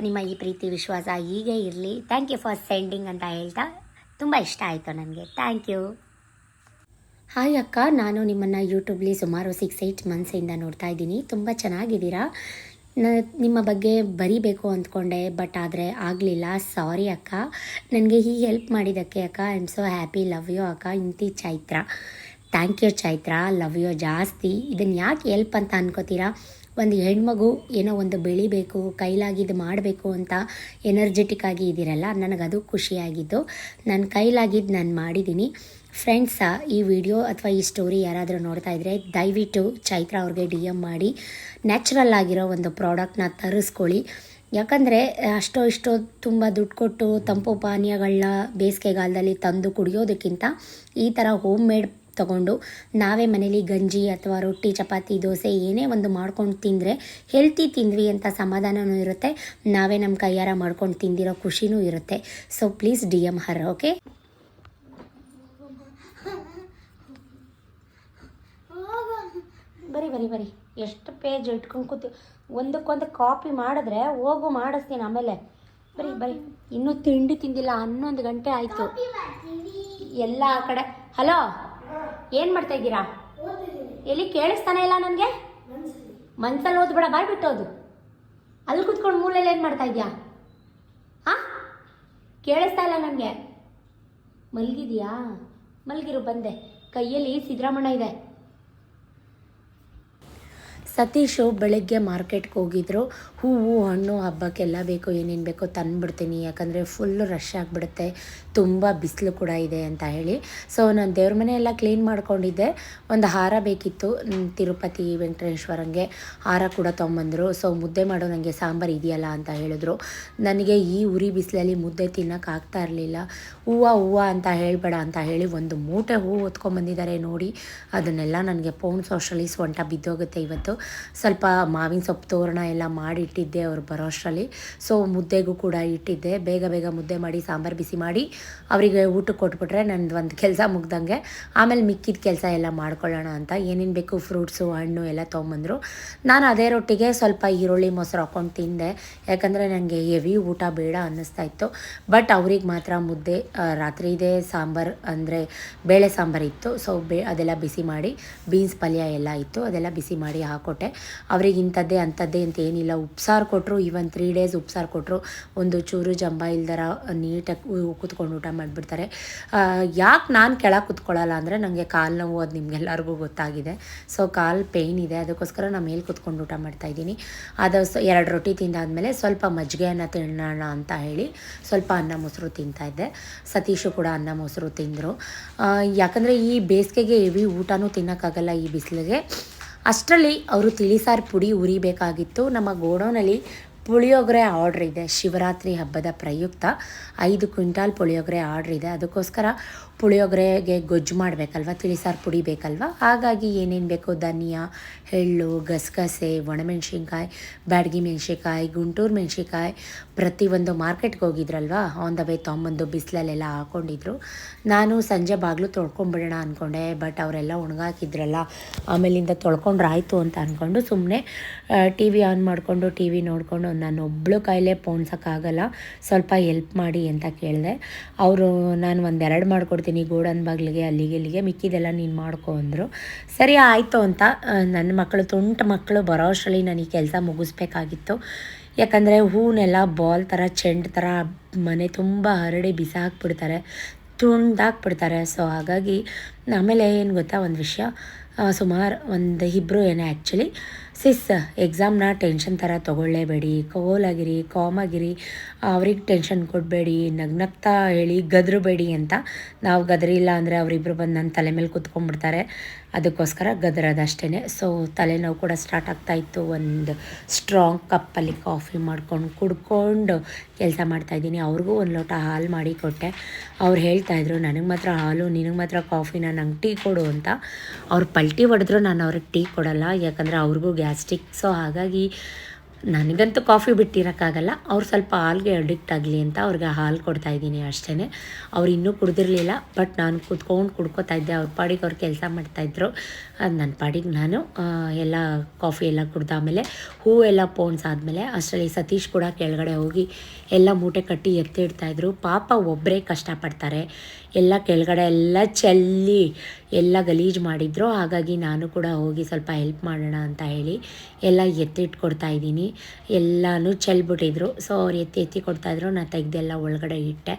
ನಿಮ್ಮ ಈ ಪ್ರೀತಿ, ವಿಶ್ವಾಸ ಹೀಗೆ ಇರಲಿ. ಥ್ಯಾಂಕ್ ಯು ಫಾರ್ ಸೆಂಡಿಂಗ್ ಅಂತ ಹೇಳ್ತಾ. ತುಂಬ ಇಷ್ಟ ಆಯಿತು ನನಗೆ. ಥ್ಯಾಂಕ್ ಯು ಹಾಯ್ ಅಕ್ಕ, ನಾನು ನಿಮ್ಮನ್ನು ಯೂಟ್ಯೂಬ್ಲಿ ಸುಮಾರು ಸಿಕ್ಸ್ ಏಯ್ಟ್ ಮಂತ್ಸಿಂದ ನೋಡ್ತಾ ಇದ್ದೀನಿ. ತುಂಬ ಚೆನ್ನಾಗಿದ್ದೀರಾ? ನ, ನಿಮ್ಮ ಬಗ್ಗೆ ಬರಿಬೇಕು ಅಂದ್ಕೊಂಡೆ ಬಟ್ ಆದರೆ ಆಗಲಿಲ್ಲ. ಸಾರಿ ಅಕ್ಕ. ನನಗೆ ಹೀಗೆ ಹೆಲ್ಪ್ ಮಾಡಿದ್ದಕ್ಕೆ ಅಕ್ಕ I am so happy love you ಅಕ್ಕ. ಇಂತಿ Chaitra. Thank you Chaitra. Love you ಜಾಸ್ತಿ. ಇದನ್ನು ಯಾಕೆ ಹೆಲ್ಪ್ ಅಂತ ಅನ್ಕೋತೀರಾ? ಒಂದು ಹೆಣ್ಮಗು ಏನೋ ಒಂದು ಬೆಳಿಬೇಕು ಕೈಲಾಗಿದ್ದು ಮಾಡಬೇಕು ಅಂತ ಎನರ್ಜೆಟಿಕ್ ಆಗಿ ಇದ್ದೀರಲ್ಲ ನನಗದು ಖುಷಿಯಾಗಿದ್ದು. ನನ್ನ ಕೈಲಾಗಿದ್ದು ನಾನು ಮಾಡಿದ್ದೀನಿ. ಫ್ರೆಂಡ್ಸ ಈ ವಿಡಿಯೋ ಅಥವಾ ಈ ಸ್ಟೋರಿ ಯಾರಾದರೂ ನೋಡ್ತಾ ಇದ್ದರೆ ದಯವಿಟ್ಟು ಚೈತ್ರ ಅವ್ರಿಗೆ ಡಿ ಎಂ ಮಾಡಿ. ನ್ಯಾಚುರಲ್ ಆಗಿರೋ ಒಂದು ಪ್ರಾಡಕ್ಟ್ನ ತರಿಸ್ಕೊಳ್ಳಿ. ಯಾಕಂದರೆ, ಅಷ್ಟೋ ಇಷ್ಟೋ ತುಂಬ ದುಡ್ಡು ಕೊಟ್ಟು ತಂಪು ಪಾನೀಯಗಳನ್ನ ಬೇಸಿಗೆಗಾಲದಲ್ಲಿ ತಂದು ಕುಡಿಯೋದಕ್ಕಿಂತ ಈ ಥರ ಹೋಮ್ ಮೇಡ್ ತಗೊಂಡು ನಾವೇ ಮನೇಲಿ ಗಂಜಿ ಅಥವಾ ರೊಟ್ಟಿ, ಚಪಾತಿ, ದೋಸೆ ಏನೇ ಒಂದು ಮಾಡ್ಕೊಂಡು ತಿಂದರೆ ಹೆಲ್ತಿ ತಿಂದ್ವಿ ಅಂತ ಸಮಾಧಾನವೂ ಇರುತ್ತೆ. ನಾವೇ ನಮ್ಮ ಕೈಯಾರ ಮಾಡ್ಕೊಂಡು ತಿಂದಿರೋ ಖುಷಿನೂ ಇರುತ್ತೆ. So please D M her okay ಬರಿ ಬರಿ ಬರಿ. ಎಷ್ಟು ಪೇಜ್ ಇಟ್ಕೊಂಡು ಕೂತಿ ಒಂದಕ್ಕೊಂದು ಕಾಪಿ ಮಾಡಿದ್ರೆ ಹೋಗು ಮಾಡಿಸ್ತೀನಿ ಆಮೇಲೆ. ಬರಿ ಬರಿ. ಇನ್ನೂ ತಿಂಡಿ ತಿಂದಿಲ್ಲ ಹನ್ನೊಂದು ಗಂಟೆ ಆಯಿತು. ಎಲ್ಲ ಕಡೆ ಹಲೋ ಏನು ಮಾಡ್ತಾ ಇದ್ದೀರಾ? ಎಲ್ಲಿ ಕೇಳಿಸ್ತಾನೆ ಇಲ್ಲ ನನಗೆ? ಮನ್ಸಲ್ಲಿ. ಓದ್ಬೇಡ ಬಾಯ್ ಬಿಟ್ಟೋದು. ಅಲ್ಲಿ ಕುತ್ಕೊಂಡು ಮೂಲೆಯಲ್ಲಿ ಏನು ಮಾಡ್ತಾ ಇದೆಯಾ? ಹಾಂ? ಕೇಳಿಸ್ತಾ ಇಲ್ಲ ನನಗೆ. ಮಲಗಿದೆಯಾ? ಮಲಗಿರು ಬಂದೆ. ಕೈಯಲ್ಲಿ ಸಿದ್ದರಾಮಣ್ಣ ಇದೆ. ಸತೀಶು ಬೆಳಗ್ಗೆ ಮಾರ್ಕೆಟ್ಗೆ ಹೋಗಿದ್ರು. ಹೂವು, ಹಣ್ಣು, ಹಬ್ಬಕ್ಕೆಲ್ಲ ಬೇಕು, ಏನೇನು ಬೇಕೋ ತಂದುಬಿಡ್ತೀನಿ. ಯಾಕಂದರೆ ಫುಲ್ಲು ರಶ್ ಆಗಿಬಿಡುತ್ತೆ. ತುಂಬ ಬಿಸಿಲು ಕೂಡ ಇದೆ ಅಂತ ಹೇಳಿ. ಸೊ ನಾನು ದೇವ್ರ ಮನೆ ಎಲ್ಲ ಕ್ಲೀನ್ ಮಾಡ್ಕೊಂಡಿದ್ದೆ. ಒಂದು ಹಾರ ಬೇಕಿತ್ತು ತಿರುಪತಿ ವೆಂಕಟೇಶ್ವರಂಗೆ. ಹಾರ ಕೂಡ ತೊಗೊಂಬಂದರು. ಸೊ ಮುದ್ದೆ ಮಾಡೋ ನನಗೆ ಸಾಂಬಾರು ಇದೆಯಲ್ಲ ಅಂತ ಹೇಳಿದ್ರು. ನನಗೆ ಈ ಉರಿ ಬಿಸಿಲಲ್ಲಿ ಮುದ್ದೆ ತಿನ್ನೋಕ್ಕಾಗ್ತಾ ಇರಲಿಲ್ಲ. ಹೂವು ಹೂವು ಅಂತ ಹೇಳಬೇಡ ಅಂತ ಹೇಳಿ ಒಂದು ಮೂಟೆ ಹೂವು ಹೊತ್ಕೊಂಬಂದಿದ್ದಾರೆ ನೋಡಿ. ಅದನ್ನೆಲ್ಲ ನನಗೆ ಪೌಂಡ್ ಸೋಷಲಿಸ್ ಸೊಂಟ ಬಿದ್ದೋಗುತ್ತೆ ಇವತ್ತು. ಸ್ವಲ್ಪ ಮಾವಿನ ಸೊಪ್ಪು ತೋರಣ ಎಲ್ಲ ಮಾಡಿಟ್ಟಿದ್ದೆ ಅವ್ರು ಬರೋ ಅಷ್ಟರಲ್ಲಿ. ಸೊ ಮುದ್ದೆಗೂ ಕೂಡ ಇಟ್ಟಿದ್ದೆ. ಬೇಗ ಬೇಗ ಮುದ್ದೆ ಮಾಡಿ, ಸಾಂಬಾರು ಬಿಸಿ ಮಾಡಿ ಅವರಿಗೆ ಊಟಕ್ಕೆ ಕೊಟ್ಬಿಟ್ರೆ ನಂದು ಒಂದು ಕೆಲಸ ಮುಗ್ದಂಗೆ. ಆಮೇಲೆ ಮಿಕ್ಕಿದ ಕೆಲಸ ಎಲ್ಲ ಮಾಡ್ಕೊಳ್ಳೋಣ ಅಂತ. ಏನೇನು ಬೇಕು ಫ್ರೂಟ್ಸು, ಹಣ್ಣು ಎಲ್ಲ ತೊಗೊಂಬಂದರು. ನಾನು ಅದೇ ರೊಟ್ಟಿಗೆ ಸ್ವಲ್ಪ ಈರುಳ್ಳಿ ಮೊಸರು ಹಾಕ್ಕೊಂಡು ತಿಂದೆ. ಯಾಕಂದರೆ ನನಗೆ ಹೆವಿ ಊಟ ಬೇಡ ಅನ್ನಿಸ್ತಾ ಇತ್ತು. ಬಟ್ ಅವ್ರಿಗೆ ಮಾತ್ರ ಮುದ್ದೆ ರಾತ್ರಿ ಇದೇ, ಸಾಂಬಾರು ಅಂದರೆ ಬೇಳೆ ಸಾಂಬಾರು ಇತ್ತು. ಸೊ ಬೇ, ಅದೆಲ್ಲ ಬಿಸಿ ಮಾಡಿ, ಬೀನ್ಸ್ ಪಲ್ಯ ಎಲ್ಲ ಇತ್ತು. ಅದೆಲ್ಲ ಬಿಸಿ ಮಾಡಿ ಹಾಕ್ಕೊಟ್ಟೆ ಅವ್ರಿಗೆ ಇಂಥದ್ದೇ, ಅಂಥದ್ದೇ ಅಂತ ಏನಿಲ್ಲ. ಉಪ್ಸಾರು ಕೊಟ್ಟರು ಇವನ್ ತ್ರೀ ಡೇಸ್ ಉಪ್ಸಾರು ಕೊಟ್ಟರು ಒಂದು ಚೂರು ಜಂಬ ಇಲ್ದರ ನೀಟಾಗಿ ಕೂತ್ಕೊಂಡು ಊಟ ಮಾಡಿಬಿಡ್ತಾರೆ. ಯಾಕೆ ನಾನು ಕೆಳಗೆ ಕೂತ್ಕೊಳ್ಳಲ್ಲ ಅಂದರೆ ನನಗೆ ಕಾಲು ನೋವು ಅದು ನಿಮಗೆಲ್ಲರಿಗೂ ಗೊತ್ತಾಗಿದೆ. ಸೊ ಕಾಲು ಪೇಯ್ನ್ ಇದೆ. ಅದಕ್ಕೋಸ್ಕರ ನಾನು ಮೇಲೆ ಕೂತ್ಕೊಂಡು ಊಟ ಮಾಡ್ತಾ ಇದ್ದೀನಿ. ಅದು ಎರಡು ರೊಟ್ಟಿ ತಿಂದಾದಮೇಲೆ ಸ್ವಲ್ಪ ಮಜ್ಜಿಗೆಯನ್ನು ತಿನ್ನೋಣ ಅಂತ ಹೇಳಿ ಸ್ವಲ್ಪ ಅನ್ನ ಮೊಸರು ತಿಂತಾ ಇದ್ದೆ. ಸತೀಶು ಕೂಡ ಅನ್ನ ಮೊಸರು ತಿಂದರು. ಯಾಕಂದರೆ ಈ ಬೇಸಿಗೆಗೆ ಹೆವಿ ಊಟನೂ ತಿನ್ನೋಕ್ಕಾಗಲ್ಲ ಈ ಬಿಸಿಲಿಗೆ. ಅಷ್ಟರಲ್ಲಿ ಅವರು ತಿಳಿಸಾರು ಪುಡಿ ಉರಿಬೇಕಾಗಿತ್ತು. ನಮ್ಮ ಗೋಡೌನಲ್ಲಿ ಪುಳಿಯೋಗರೆ ಆರ್ಡ್ರ್ ಇದೆ ಶಿವರಾತ್ರಿ ಹಬ್ಬದ ಪ್ರಯುಕ್ತ ಐದು ಕ್ವಿಂಟಾಲ್ ಪುಳಿಯೋಗರೆ ಆರ್ಡ್ರ್ ಇದೆ ಅದಕ್ಕೋಸ್ಕರ ಪುಳಿಯೋಗರೆಗೆ ಗೊಜ್ಜು ಮಾಡಬೇಕಲ್ವ, ತಿಳಿಸಾರು ಪುಡಿ ಬೇಕಲ್ವ? ಹಾಗಾಗಿ ಏನೇನು ಬೇಕು ಧನಿಯಾ, ಎಳ್ಳು, ಗಸಗಸೆ, ಒಣಮೆಣ್ಸಿನ್ಕಾಯಿ, ಬ್ಯಾಡಗಿ ಮೆಣ್ಸಿನ್ಕಾಯಿ, ಗುಂಟೂರು ಮೆಣ್ಸಿನ್ಕಾಯಿ ಪ್ರತಿಯೊಂದು ಮಾರ್ಕೆಟ್ಗೆ ಹೋಗಿದ್ರಲ್ವ? ಆನ್ ದ ವೇ ತೊಗೊಂಬಂದು ಬಿಸಿಲಲ್ಲೆಲ್ಲ ಹಾಕ್ಕೊಂಡಿದ್ರು ನಾನು ಸಂಜೆ ಬಾಗಿಲು ತೊಳ್ಕೊಂಬಿಡೋಣ ಅಂದ್ಕೊಂಡೆ ಬಟ್ ಅವರೆಲ್ಲ ಒಣಗಾಕಿದ್ರಲ್ಲ, ಆಮೇಲಿಂದ ತೊಳ್ಕೊಂಡ್ರೆ ಆಯಿತು ಅಂತ ಅಂದ್ಕೊಂಡು ಸುಮ್ಮನೆ ಟಿ ವಿ ಆನ್ ಮಾಡಿಕೊಂಡು, ಟಿ ವಿ ನೋಡಿಕೊಂಡು ನಾನು ಒಬ್ಳು ಕಾಯಿಲೆ ಪೋಣ್ಸೋಕ್ಕಾಗಲ್ಲ, ಸ್ವಲ್ಪ ಹೆಲ್ಪ್ ಮಾಡಿ ಅಂತ ಕೇಳಿದೆ. ಅವರು, ನಾನು ಒಂದೆರಡು ಮಾಡ್ಕೊಡ್ತೀನಿ ಗೋಡನ್ ಬಾಗಿಲಿಗೆ, ಅಲ್ಲಿಗೆ ಇಲ್ಲಿಗೆ, ಮಿಕ್ಕಿದೆಲ್ಲ ನೀನು ಮಾಡ್ಕೊ ಅಂದರು. ಸರಿ, ಆಯಿತು ಅಂತ ನನ್ನ ಮಕ್ಕಳು, ತುಂಟ ಮಕ್ಕಳು ಬರೋ ಅಷ್ಟರಲ್ಲಿ ನಾನು ಈ ಕೆಲಸ ಮುಗಿಸ್ಬೇಕಾಗಿತ್ತು. ಯಾಕಂದರೆ ಹೂನೆಲ್ಲ ಬಾಲ್ ಥರ, ಚೆಂಡು ಥರ, ಮನೆ ತುಂಬ ಹರಡಿ ಬಿಸಾಕ್ಬಿಡ್ತಾರೆ ತುಂಡಾಕ್ಬಿಡ್ತಾರೆ ಸೊ ಹಾಗಾಗಿ ಆಮೇಲೆ ಏನು ಗೊತ್ತಾ ಒಂದು ವಿಷಯ? ಸುಮಾರು ಒಂದು ಇಬ್ಬರು ಏನೋ ಆ್ಯಕ್ಚುಲಿ ಸಿಸ್ ಎಕ್ಸಾಮ್ನ ಟೆನ್ಷನ್ ಥರ ತೊಗೊಳ್ಳೇಬೇಡಿ. ಕೋಲಾಗಿರಿ ಆಗಿರಿ ಅವ್ರಿಗೆ ಟೆನ್ಷನ್ ಕೊಡಬೇಡಿ. ನಗ್ನಗ್ತಾ ಹೇಳಿ ಗದ್ರಬೇಡಿ ಅಂತ. ನಾವು ಗದರಿಲ್ಲ ಅಂದರೆ ಅವರಿಬ್ಬರು ಬಂದು ನನ್ನ ತಲೆ ಮೇಲೆ ಕುತ್ಕೊಂಡ್ಬಿಡ್ತಾರೆ. ಅದಕ್ಕೋಸ್ಕರ ಗದರದಷ್ಟೇ ಸೊ ತಲೆನೋವು ಕೂಡ ಸ್ಟಾರ್ಟ್ ಆಗ್ತಾ ಇತ್ತು. ಒಂದು ಸ್ಟ್ರಾಂಗ್ ಕಪ್ಪಲ್ಲಿ ಕಾಫಿ ಮಾಡ್ಕೊಂಡು ಕುಡ್ಕೊಂಡು ಕೆಲಸ ಮಾಡ್ತಾಯಿದ್ದೀನಿ ಅವ್ರಿಗೂ ಒಂದು ಲೋಟ ಹಾಲು ಮಾಡಿ ಕೊಟ್ಟೆ. ಅವ್ರು ಹೇಳ್ತಾಯಿದ್ರು ನನಗೆ ಮಾತ್ರ ಹಾಲು, ನಿನಗೆ ಮಾತ್ರ ಕಾಫಿನ ನಂಗೆ ಟೀ ಕೊಡು ಅಂತ. ಅವ್ರು ಪಲ್ಟಿ ಹೊಡೆದ್ರು, ನಾನು ಅವ್ರಿಗೆ ಟೀ ಕೊಡಲ್ಲ. ಯಾಕಂದರೆ ಅವ್ರಿಗೂ ಗ್ಯಾಸ್ಟ್ರಿಕ್ ಸೊ ಹಾಗಾಗಿ ನನಗಂತೂ ಕಾಫಿ ಬಿಟ್ಟಿರೋಕ್ಕಾಗಲ್ಲ. ಅವ್ರು ಸ್ವಲ್ಪ ಹಾಲ್ಗೆ ಅಡಿಕ್ಟ್ ಆಗಲಿ ಅಂತ ಅವ್ರಿಗೆ ಹಾಲು ಕೊಡ್ತಾ ಇದ್ದೀನಿ ಅಷ್ಟೇ ಅವ್ರು ಇನ್ನೂ ಕುಡ್ದಿರಲಿಲ್ಲ ಬಟ್ ನಾನು ಕುತ್ಕೊಂಡು ಕುಡ್ಕೋತಾ ಇದ್ದೆ. ಅವ್ರ ಪಾಡಿಗೆ ಅವ್ರು ಕೆಲಸ ಮಾಡ್ತಾಯಿದ್ರು ಅದು ನನ್ನ ಪಾಡಿಗೆ ನಾನು ಎಲ್ಲ ಕಾಫಿ ಎಲ್ಲ ಕುಡ್ದಾದಮೇಲೆ ಹೂ ಎಲ್ಲ ಪೋಣ್ಸ್ ಆದಮೇಲೆ ಅಷ್ಟರಲ್ಲಿ ಸತೀಶ್ ಕೂಡ ಕೆಳಗಡೆ ಹೋಗಿ ಎಲ್ಲ ಮೂಟೆ ಕಟ್ಟಿ ಎತ್ತಿಡ್ತಾಯಿದ್ರು ಪಾಪ ಒಬ್ಬರೇ ಕಷ್ಟಪಡ್ತಾರೆ. ಎಲ್ಲ ಕೆಳಗಡೆ ಎಲ್ಲ ಚೆಲ್ಲಿ ಎಲ್ಲ ಗಲೀಜು ಮಾಡಿದ್ರು. ಹಾಗಾಗಿ ನಾನು ಕೂಡ ಹೋಗಿ ಸ್ವಲ್ಪ ಹೆಲ್ಪ್ ಮಾಡೋಣ ಅಂತ ಹೇಳಿ ಎಲ್ಲ ಎತ್ತಿಟ್ಕೊಡ್ತಾ ಇದ್ದೀನಿ. ಎಲ್ಲನೂ ಚೆಲ್ಬಿಟ್ಟಿದ್ರು. ಸೊ ಅವ್ರು ಎತ್ತಿ ಎತ್ತಿ ಕೊಡ್ತಾಯಿದ್ರು ನಾನು ತೆಗ್ದೆಲ್ಲ ಒಳಗಡೆ ಇಟ್ಟೆ.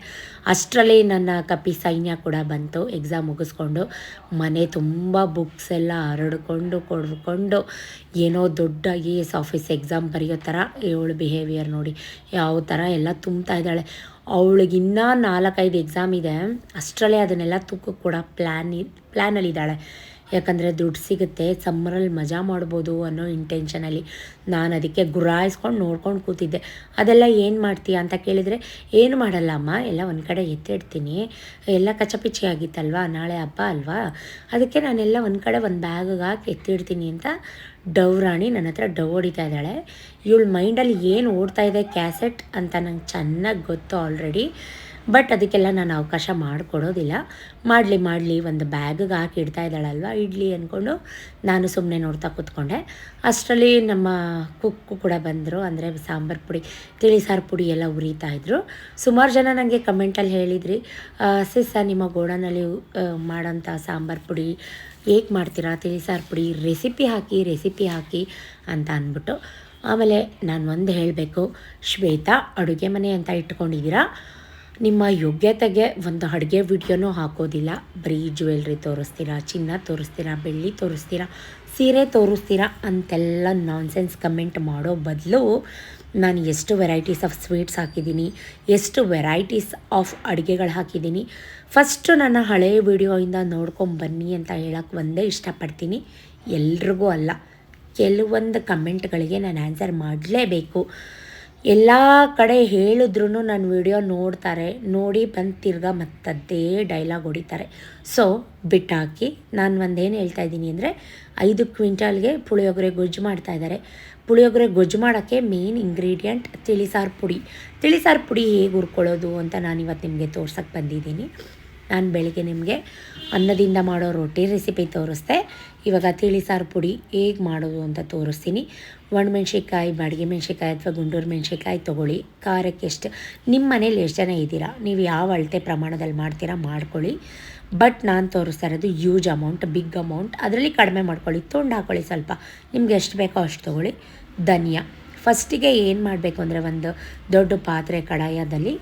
ಅಷ್ಟರಲ್ಲಿ ನನ್ನ ಕಪಿ ಸೈನ್ಯ ಕೂಡ ಬಂತು. ಎಕ್ಸಾಮ್ ಮುಗಿಸ್ಕೊಂಡು ಮನೆ ತುಂಬ ಬುಕ್ಸ್ ಎಲ್ಲ ಹರಡ್ಕೊಂಡು ಕೊಡ್ಕೊಂಡು ಏನೋ ದೊಡ್ಡ I A S office exam ಬರೆಯೋ ಥರ ಇವಳು ಬಿಹೇವಿಯರ್ ನೋಡಿ, ಯಾವ ಥರ ಎಲ್ಲ ತುಂಬ್ತಾ ಇದ್ದಾಳೆ. ಅವಳಿಗಿನ್ನ ನಾಲ್ಕೈದು ಎಕ್ಸಾಮ್ ಇದೆ. ಅಷ್ಟರಲ್ಲೇ ಅದನ್ನೆಲ್ಲ ತೂಕ ಕೂಡ ಪ್ಲ್ಯಾನ್ ಇದ್ದಾಳೆ. ಯಾಕಂದರೆ ದುಡ್ಡು ಸಿಗುತ್ತೆ ಸಮ್ಮರಲ್ಲಿ ಮಜಾ ಮಾಡ್ಬೋದು ಅನ್ನೋ ಇಂಟೆನ್ಷನಲ್ಲಿ ನಾನು ಅದಕ್ಕೆ ಗುರಾಯಿಸ್ಕೊಂಡು ನೋಡ್ಕೊಂಡು ಕೂತಿದ್ದೆ. ಅದೆಲ್ಲ ಏನು ಮಾಡ್ತೀಯ ಅಂತ ಕೇಳಿದರೆ, ಏನು ಮಾಡಲ್ಲ ಅಮ್ಮ, ಎಲ್ಲ ಒಂದು ಕಡೆ ಎತ್ತಿಡ್ತೀನಿ. ಎಲ್ಲ ಕಚಪಿಚಿ ಆಗಿತ್ತಲ್ವಾ, ನಾಳೆ ಹಬ್ಬ ಅಲ್ವಾ, ಅದಕ್ಕೆ ನಾನೆಲ್ಲ ಒಂದು ಕಡೆ ಒಂದು ಬ್ಯಾಗಿಗೆ ಹಾಕಿ ಎತ್ತಿಡ್ತೀನಿ ಅಂತ ಡವ್ ರಾಣಿ ನನ್ನ ಹತ್ರ ಡವ್ ಹೊಡಿತಾ ಇದ್ದಾಳೆ. ಇವಳ ಮೈಂಡಲ್ಲಿ ಏನು ಓಡ್ತಾ ಇದೆ ಕ್ಯಾಸೆಟ್ ಅಂತ ನಂಗೆ ಚೆನ್ನಾಗಿ ಗೊತ್ತು ಆಲ್ರೆಡಿ ಬಟ್ ಅದಕ್ಕೆಲ್ಲ ನಾನು ಅವಕಾಶ ಮಾಡಿಕೊಡೋದಿಲ್ಲ. ಮಾಡಲಿ ಮಾಡಲಿ ಒಂದು ಬ್ಯಾಗಿಗೆ ಹಾಕಿ ಇಡ್ತಾ ಇದ್ದಾಳಲ್ವ? ಇಡ್ಲಿ ಅಂದ್ಕೊಂಡು ನಾನು ಸುಮ್ಮನೆ ನೋಡ್ತಾ ಕೂತ್ಕೊಂಡೆ. ಅಷ್ಟರಲ್ಲಿ ನಮ್ಮ ಕುಕ್ಕು ಕೂಡ ಬಂದರು. ಅಂದರೆ ಸಾಂಬಾರು ಪುಡಿ ತಿಳಿ ಸಾರು ಪುಡಿ ಎಲ್ಲ ಉರಿತಾ ಇದ್ರು. ಸುಮಾರು ಜನ ನನಗೆ ಕಮೆಂಟಲ್ಲಿ ಹೇಳಿದ್ರಿ ಸಿಸ್ ನಿಮ್ಮ ಗೋಡನಲ್ಲಿ ಮಾಡೋಂಥ ಸಾಂಬಾರು ಪುಡಿ ಹೇಗೆ ಮಾಡ್ತೀರಾ ತಿಳಿ ಸಾರು ಪುಡಿ ರೆಸಿಪಿ ಹಾಕಿ ರೆಸಿಪಿ ಹಾಕಿ ಅಂತ ಅಂದ್ಬಿಟ್ಟು ಆಮೇಲೆ ನಾನು ಒಂದು ಹೇಳಬೇಕು. ಶ್ವೇತಾ, ಅಡುಗೆ ಮನೆ ಅಂತ ಇಟ್ಕೊಂಡಿದ್ದೀರಾ ನಿಮ್ಮ ಯೋಗ್ಯತೆಗೆ ಒಂದು ಅಡುಗೆ ವಿಡಿಯೋನೂ ಹಾಕೋದಿಲ್ಲ. ಬರೀ ಜ್ಯುವೆಲ್ರಿ ತೋರಿಸ್ತೀರಾ, ಚಿನ್ನ ತೋರಿಸ್ತೀರಾ, ಬೆಳ್ಳಿ ತೋರಿಸ್ತೀರಾ, ಸೀರೆ ತೋರಿಸ್ತೀರಾ ಅಂತೆಲ್ಲ ನಾನ್ಸೆನ್ಸ್ ಕಮೆಂಟ್ ಮಾಡೋ ಬದಲು ನಾನು ಎಷ್ಟು ವೆರೈಟೀಸ್ ಆಫ್ ಸ್ವೀಟ್ಸ್ ಹಾಕಿದ್ದೀನಿ, ಎಷ್ಟು ವೆರೈಟೀಸ್ ಆಫ್ ಅಡುಗೆಗಳು ಹಾಕಿದ್ದೀನಿ. ಫಸ್ಟು ನನ್ನ ಹಳೆಯ ವಿಡಿಯೋಯಿಂದ ನೋಡ್ಕೊಂಬನ್ನಿ ಅಂತ ಹೇಳೋಕ್ಕೆ ಒಂದೇ ಇಷ್ಟಪಡ್ತೀನಿ. ಎಲ್ರಿಗೂ ಅಲ್ಲ, ಕೆಲವೊಂದು ಕಮೆಂಟ್ಗಳಿಗೆ ನಾನು ಆನ್ಸರ್ ಮಾಡಲೇಬೇಕು. ಎಲ್ಲ ಕಡೆ ಹೇಳಿದ್ರೂ ನನ್ನ ವಿಡಿಯೋ ನೋಡ್ತಾರೆ, ನೋಡಿ ಬಂದು ತಿರ್ಗಾ ಮತ್ತದ್ದೇ ಡೈಲಾಗ್ ಹೊಡಿತಾರೆ. ಸೊ ಬಿಟ್ಟಾಕಿ ನಾನು ಒಂದೇನು ಹೇಳ್ತಾ ಇದ್ದೀನಿ ಅಂದರೆ ಐದು ಕ್ವಿಂಟಾಲ್ಗೆ ಪುಳಿಯೋಗರೆ ಗೊಜ್ಜು ಮಾಡ್ತಾ ಇದ್ದಾರೆ. ಪುಳಿಯೋಗರೆ ಗೊಜ್ಜು ಮಾಡೋಕ್ಕೆ ಮೇನ್ ಇಂಗ್ರೀಡಿಯೆಂಟ್ ತಿಳಿಸಾರು ಪುಡಿ. ತಿಳಿಸಾರು ಪುಡಿ ಹೇಗೆ ಹುರ್ಕೊಳ್ಳೋದು ಅಂತ ನಾನು ಇವತ್ತು ನಿಮಗೆ ತೋರ್ಸೋಕ್ಕೆ ಬಂದಿದ್ದೀನಿ. ನಾನು ಬೆಳಿಗ್ಗೆ ನಿಮಗೆ ಅನ್ನದಿಂದ ಮಾಡೋ ರೊಟ್ಟಿ ರೆಸಿಪಿ ತೋರಿಸ್ದೆ ಇವಾಗ ತಿಳಿ ಸಾರು ಪುಡಿ ಹೇಗೆ ಮಾಡೋದು ಅಂತ ತೋರಿಸ್ತೀನಿ. ಒಣಮೆಣ್ಸಿಕಾಯಿ ಬಾಡಿಗೆ ಮೆಣ್ಸಿಕಾಯಿ ಅಥವಾ ಗುಂಡೂರು ಮೆಣ್ಸಿಕಾಯಿ ತೊಗೊಳ್ಳಿ. ಖಾರಕ್ಕೆ ಎಷ್ಟು ನಿಮ್ಮ ಮನೇಲಿ ಎಷ್ಟು ಜನ ಇದ್ದೀರಾ? ನೀವು ಯಾವ ಅಳತೆ ಪ್ರಮಾಣದಲ್ಲಿ ಮಾಡ್ತೀರಾ ಮಾಡ್ಕೊಳ್ಳಿ. ಬಟ್ ನಾನು ತೋರಿಸ್ತಾ ಇರೋದು ಯೂಜ್ ಅಮೌಂಟ್ ಬಿಗ್ ಅಮೌಂಟ್ ಅದರಲ್ಲಿ ಕಡಿಮೆ ಮಾಡ್ಕೊಳ್ಳಿ, ತೊಂಡು ಹಾಕ್ಕೊಳ್ಳಿ ಸ್ವಲ್ಪ. ನಿಮ್ಗೆ ಎಷ್ಟು ಬೇಕೋ ಅಷ್ಟು ತೊಗೊಳ್ಳಿ. ಧನಿಯಾ. ಫಸ್ಟಿಗೆ ಏನು ಮಾಡಬೇಕು ಅಂದರೆ ಒಂದು ದೊಡ್ಡ ಪಾತ್ರೆ ಕಡಾಯದಲ್ಲಿ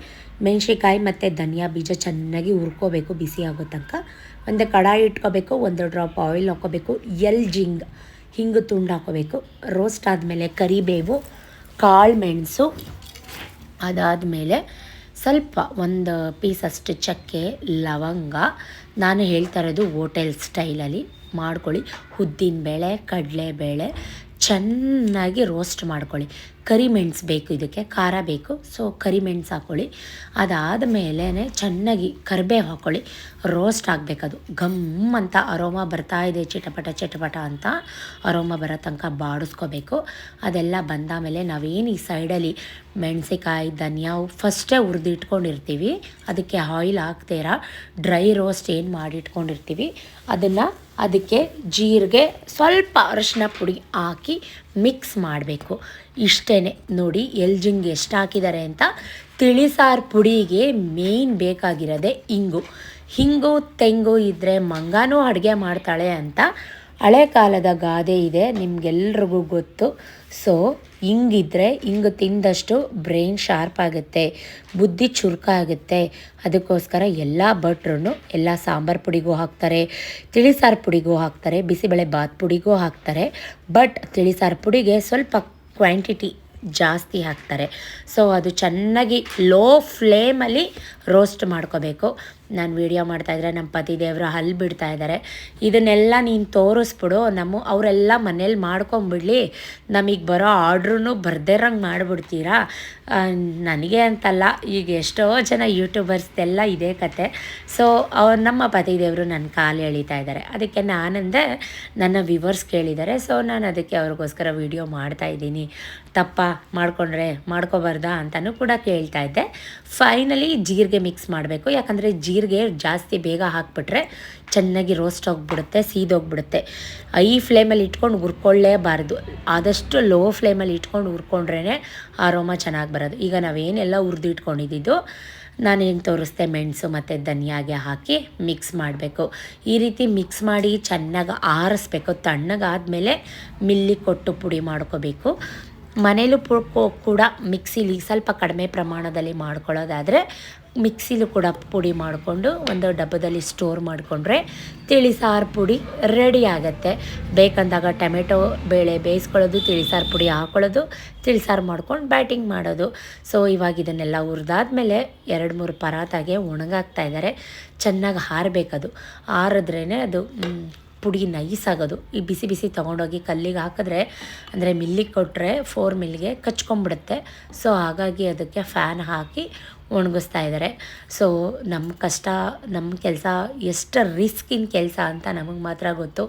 ಮೆಣಸಿಕಾಯಿ ಮತ್ತು ಧನಿಯಾ ಬೀಜ ಚೆನ್ನಾಗಿ ಹುರ್ಕೋಬೇಕು ಬಿಸಿ ಆಗೋ ತನಕ. ಒಂದು ಕಡಾಯಿ ಇಟ್ಕೋಬೇಕು, ಒಂದು ಡ್ರಾಪ್ ಆಯಿಲ್ ಹಾಕೋಬೇಕು ಎಲ್ ಜಿಂಗ್, ಹಿಂಗು ತುಂಡು ಹಾಕೋಬೇಕು ರೋಸ್ಟ್ ಆದಮೇಲೆ ಕರಿಬೇವು, ಕಾಳು ಮೆಣಸು, ಅದಾದಮೇಲೆ ಸ್ವಲ್ಪ ಒಂದು ಪೀಸ್ ಅಷ್ಟು ಚಕ್ಕೆ, ಲವಂಗ. ನಾನು ಹೇಳ್ತಾ ಇರೋದು ಹೋಟೆಲ್ ಸ್ಟೈಲಲ್ಲಿ ಮಾಡ್ಕೊಳ್ಳಿ. ಉದ್ದಿನಬೇಳೆ ಕಡಲೆಬೇಳೆ, ಚೆನ್ನಾಗಿ ರೋಸ್ಟ್ ಮಾಡ್ಕೊಳ್ಳಿ. ಕರಿಮೆಣಸು ಬೇಕು ಇದಕ್ಕೆ, ಖಾರ ಬೇಕು. ಸೊ ಕರಿಮೆಣಸು ಹಾಕ್ಕೊಳ್ಳಿ ಅದಾದಮೇಲೆ ಚೆನ್ನಾಗಿ ಕರಿಬೇವು ಹಾಕ್ಕೊಳ್ಳಿ ರೋಸ್ಟ್ ಆಗಬೇಕದು. ಘಮ್ ಅಂತ ಅರೋಮ ಬರ್ತಾ ಇದೆ, ಚಿಟಪಟ ಚಿಟಪಟ ಅಂತ ಅರೋಮ ಬರೋ ತನಕ ಬಾಡಿಸ್ಕೋಬೇಕು. ಅದೆಲ್ಲ ಬಂದಾಮೇಲೆ ನಾವೇನು ಈ ಸೈಡಲ್ಲಿ ಮೆಣಸಿಕಾಯಿ ಧನಿಯಾ ಫಸ್ಟೇ ಹುರಿದಿಟ್ಕೊಂಡಿರ್ತೀವಿ. ಅದಕ್ಕೆ ಆಯಿಲ್ ಹಾಕ್ತೀರಾ? ಡ್ರೈ ರೋಸ್ಟ್ ಏನು ಮಾಡಿಟ್ಕೊಂಡಿರ್ತೀವಿ. ಅದನ್ನು ಅದಕ್ಕೆ ಜೀರಿಗೆ ಸ್ವಲ್ಪ ಅರಶಿನ ಪುಡಿ ಹಾಕಿ ಮಿಕ್ಸ್ ಮಾಡಬೇಕು. ಇಷ್ಟೇ ನೋಡಿ, ಎಲ್ಜಿಂಗ್ ಎಷ್ಟು ಹಾಕಿದ್ದಾರೆ ಅಂತ. ತಿಳಿಸಾರು ಪುಡಿಗೆ ಮೇಯ್ನ್ ಬೇಕಾಗಿರೋದೆ ಇಂಗು. ಹಿಂಗು, ತೆಂಗು ಇದ್ದರೆ ಮಂಗಾನೂ ಅಡುಗೆ ಮಾಡ್ತಾಳೆ ಅಂತ. ಹಳೆ ಕಾಲದ ಗಾದೆ ಇದೆ, ನಿಮಗೆಲ್ರಿಗೂ ಗೊತ್ತು. ಸೊ ಹಿಂಗಿದ್ರೆ ಹಿಂಗೆ ತಿಂದಷ್ಟು ಬ್ರೈನ್ ಶಾರ್ಪ್ ಆಗುತ್ತೆ, ಬುದ್ಧಿ ಚುರುಕ ಆಗುತ್ತೆ. ಅದಕ್ಕೋಸ್ಕರ ಎಲ್ಲ ಭಟ್ರು ಎಲ್ಲ ಸಾಂಬಾರು ಪುಡಿಗೂ ಹಾಕ್ತಾರೆ, ತಿಳಿಸಾರು ಪುಡಿಗೂ ಹಾಕ್ತಾರೆ, ಬಿಸಿಬೇಳೆ ಬಾತ್ ಪುಡಿಗೂ ಹಾಕ್ತಾರೆ. ಬಟ್ ತಿಳಿಸಾರು ಪುಡಿಗೆ ಸ್ವಲ್ಪ ಕ್ವಾಂಟಿಟಿ ಜಾಸ್ತಿ ಹಾಕ್ತಾರೆ. ಸೊ ಅದು ಚೆನ್ನಾಗಿ ಲೋ ಫ್ಲೇಮಲ್ಲಿ ರೋಸ್ಟ್ ಮಾಡ್ಕೋಬೇಕು. ನಾನು ವೀಡಿಯೋ ಮಾಡ್ತಾಯಿದ್ರೆ ನಮ್ಮ ಪತಿ ದೇವರು ಹಲ್ಲು ಬಿಡ್ತಾ ಇದ್ದಾರೆ ಇದನ್ನೆಲ್ಲ ನೀನು ತೋರಿಸ್ಬಿಡು, ನಮ್ಮ ಅವರೆಲ್ಲ ಮನೇಲಿ ಮಾಡ್ಕೊಂಬಿಡ್ಲಿ. ನಮಗೆ ಬರೋ ಆರ್ಡ್ರೂ ಬರ್ದಿರಂಗೆ ಮಾಡಿಬಿಡ್ತೀರಾ? ನನಗೆ ಅಂತಲ್ಲ, ಈಗ ಎಷ್ಟೋ ಜನ ಯೂಟ್ಯೂಬರ್ಸ್ದೆಲ್ಲ ಇದೇ ಕತೆ. ಸೊ ಅವ್ರು ನಮ್ಮ ಪತಿ ದೇವರು ನನ್ನ ಕಾಲು ಎಳಿತಾ ಇದ್ದಾರೆ ಅದಕ್ಕೆ ನಾನಂದೆ, ನನ್ನ ವಿವರ್ಸ್ ಕೇಳಿದ್ದಾರೆ ಸೊ ನಾನು ಅದಕ್ಕೆ ಅವ್ರಿಗೋಸ್ಕರ ವೀಡಿಯೋ ಮಾಡ್ತಾ ಇದ್ದೀನಿ. ತಪ್ಪ, ಮಾಡ್ಕೊಂಡ್ರೆ ಮಾಡ್ಕೋಬಾರ್ದಾ ಅಂತಲೂ ಕೂಡ ಕೇಳ್ತಾ ಇದ್ದೆ. ಫೈನಲಿ ಜೀರಿಗೆ ಮಿಕ್ಸ್ ಮಾಡಬೇಕು. ಯಾಕಂದರೆ ಜೀರಿಗೆ ಜಾಸ್ತಿ ಬೇಗ ಹಾಕ್ಬಿಟ್ರೆ ಚೆನ್ನಾಗಿ ರೋಸ್ಟ್ ಹೋಗ್ಬಿಡುತ್ತೆ ಸೀದೋಗ್ಬಿಡುತ್ತೆ ಐ ಫ್ಲೇಮಲ್ಲಿ ಇಟ್ಕೊಂಡು ಹುರ್ಕೊಳ್ಳೇಬಾರ್ದು. ಆದಷ್ಟು ಲೋ ಫ್ಲೇಮಲ್ಲಿ ಇಟ್ಕೊಂಡು ಹುರ್ಕೊಂಡ್ರೇ ಆರೋಮ ಚೆನ್ನಾಗಿ ಬರೋದು. ಈಗ ನಾವೇನೆಲ್ಲ ಹುರಿದು ಇಟ್ಕೊಂಡಿದ್ದು, ನಾನು ಏನು ತೋರಿಸ್ದೆ, ಮೆಣಸು ಮತ್ತು ಧನಿಯಾಗೆ ಹಾಕಿ ಮಿಕ್ಸ್ ಮಾಡಬೇಕು. ಈ ರೀತಿ ಮಿಕ್ಸ್ ಮಾಡಿ ಚೆನ್ನಾಗಿ ಆರಿಸ್ಬೇಕು. ತಣ್ಣಗಾದಮೇಲೆ ಮಿಲ್ಲಿ ಕೊಟ್ಟು ಪುಡಿ ಮಾಡ್ಕೋಬೇಕು. ಮನೇಲೂ ಪು ಕೂಡ ಮಿಕ್ಸಿಲಿ ಸ್ವಲ್ಪ ಕಡಿಮೆ ಪ್ರಮಾಣದಲ್ಲಿ ಮಾಡ್ಕೊಳ್ಳೋದಾದರೆ ಮಿಕ್ಸಿಲೂ ಕೂಡ ಪುಡಿ ಮಾಡಿಕೊಂಡು ಒಂದು ಡಬ್ಬದಲ್ಲಿ ಸ್ಟೋರ್ ಮಾಡಿಕೊಂಡ್ರೆ ತಿಳಿ ಸಾರು ಪುಡಿ ರೆಡಿ ಆಗುತ್ತೆ. ಬೇಕಂದಾಗ ಟೊಮೆಟೊ ಬೇಳೆ ಬೇಯಿಸ್ಕೊಳ್ಳೋದು, ತಿಳಿ ಸಾರು ಪುಡಿ ಹಾಕ್ಕೊಳ್ಳೋದು ತಿಳಿ ಸಾರು ಮಾಡ್ಕೊಂಡು ಬ್ಯಾಟಿಂಗ್ ಮಾಡೋದು. ಸೊ ಇವಾಗ ಇದನ್ನೆಲ್ಲ ಹುರಿದಾದ್ಮೇಲೆ ಎರಡು ಮೂರು ಪರಾತಾಗೆ ಒಣಗಾಗ್ತಾ ಇದ್ದಾರೆ ಚೆನ್ನಾಗಿ ಹಾರಬೇಕದು. ಹಾರಿದ್ರೇ ಅದು ಪುಡಿ ನೈಸ್ ಆಗೋದು. ಈ ಬಿಸಿ ಬಿಸಿ ತೊಗೊಂಡೋಗಿ ಕಲ್ಲಿಗೆ ಹಾಕಿದ್ರೆ, ಅಂದರೆ ಮಿಲ್ಲಿಗೆ ಕೊಟ್ಟರೆ ಫೋರ್ ಮಿಲ್ಗೆ ಕಚ್ಕೊಂಬಿಡುತ್ತೆ ಸೊ ಹಾಗಾಗಿ ಅದಕ್ಕೆ ಫ್ಯಾನ್ ಹಾಕಿ ಒಣಗಿಸ್ತಾ ಇದ್ದಾರೆ ಸೊ ನಮ್ಮ ಕಷ್ಟ ನಮ್ಮ ಕೆಲಸ, ಎಷ್ಟು ರಿಸ್ಕಿನ ಕೆಲಸ ಅಂತ ನಮಗೆ ಮಾತ್ರ ಗೊತ್ತು.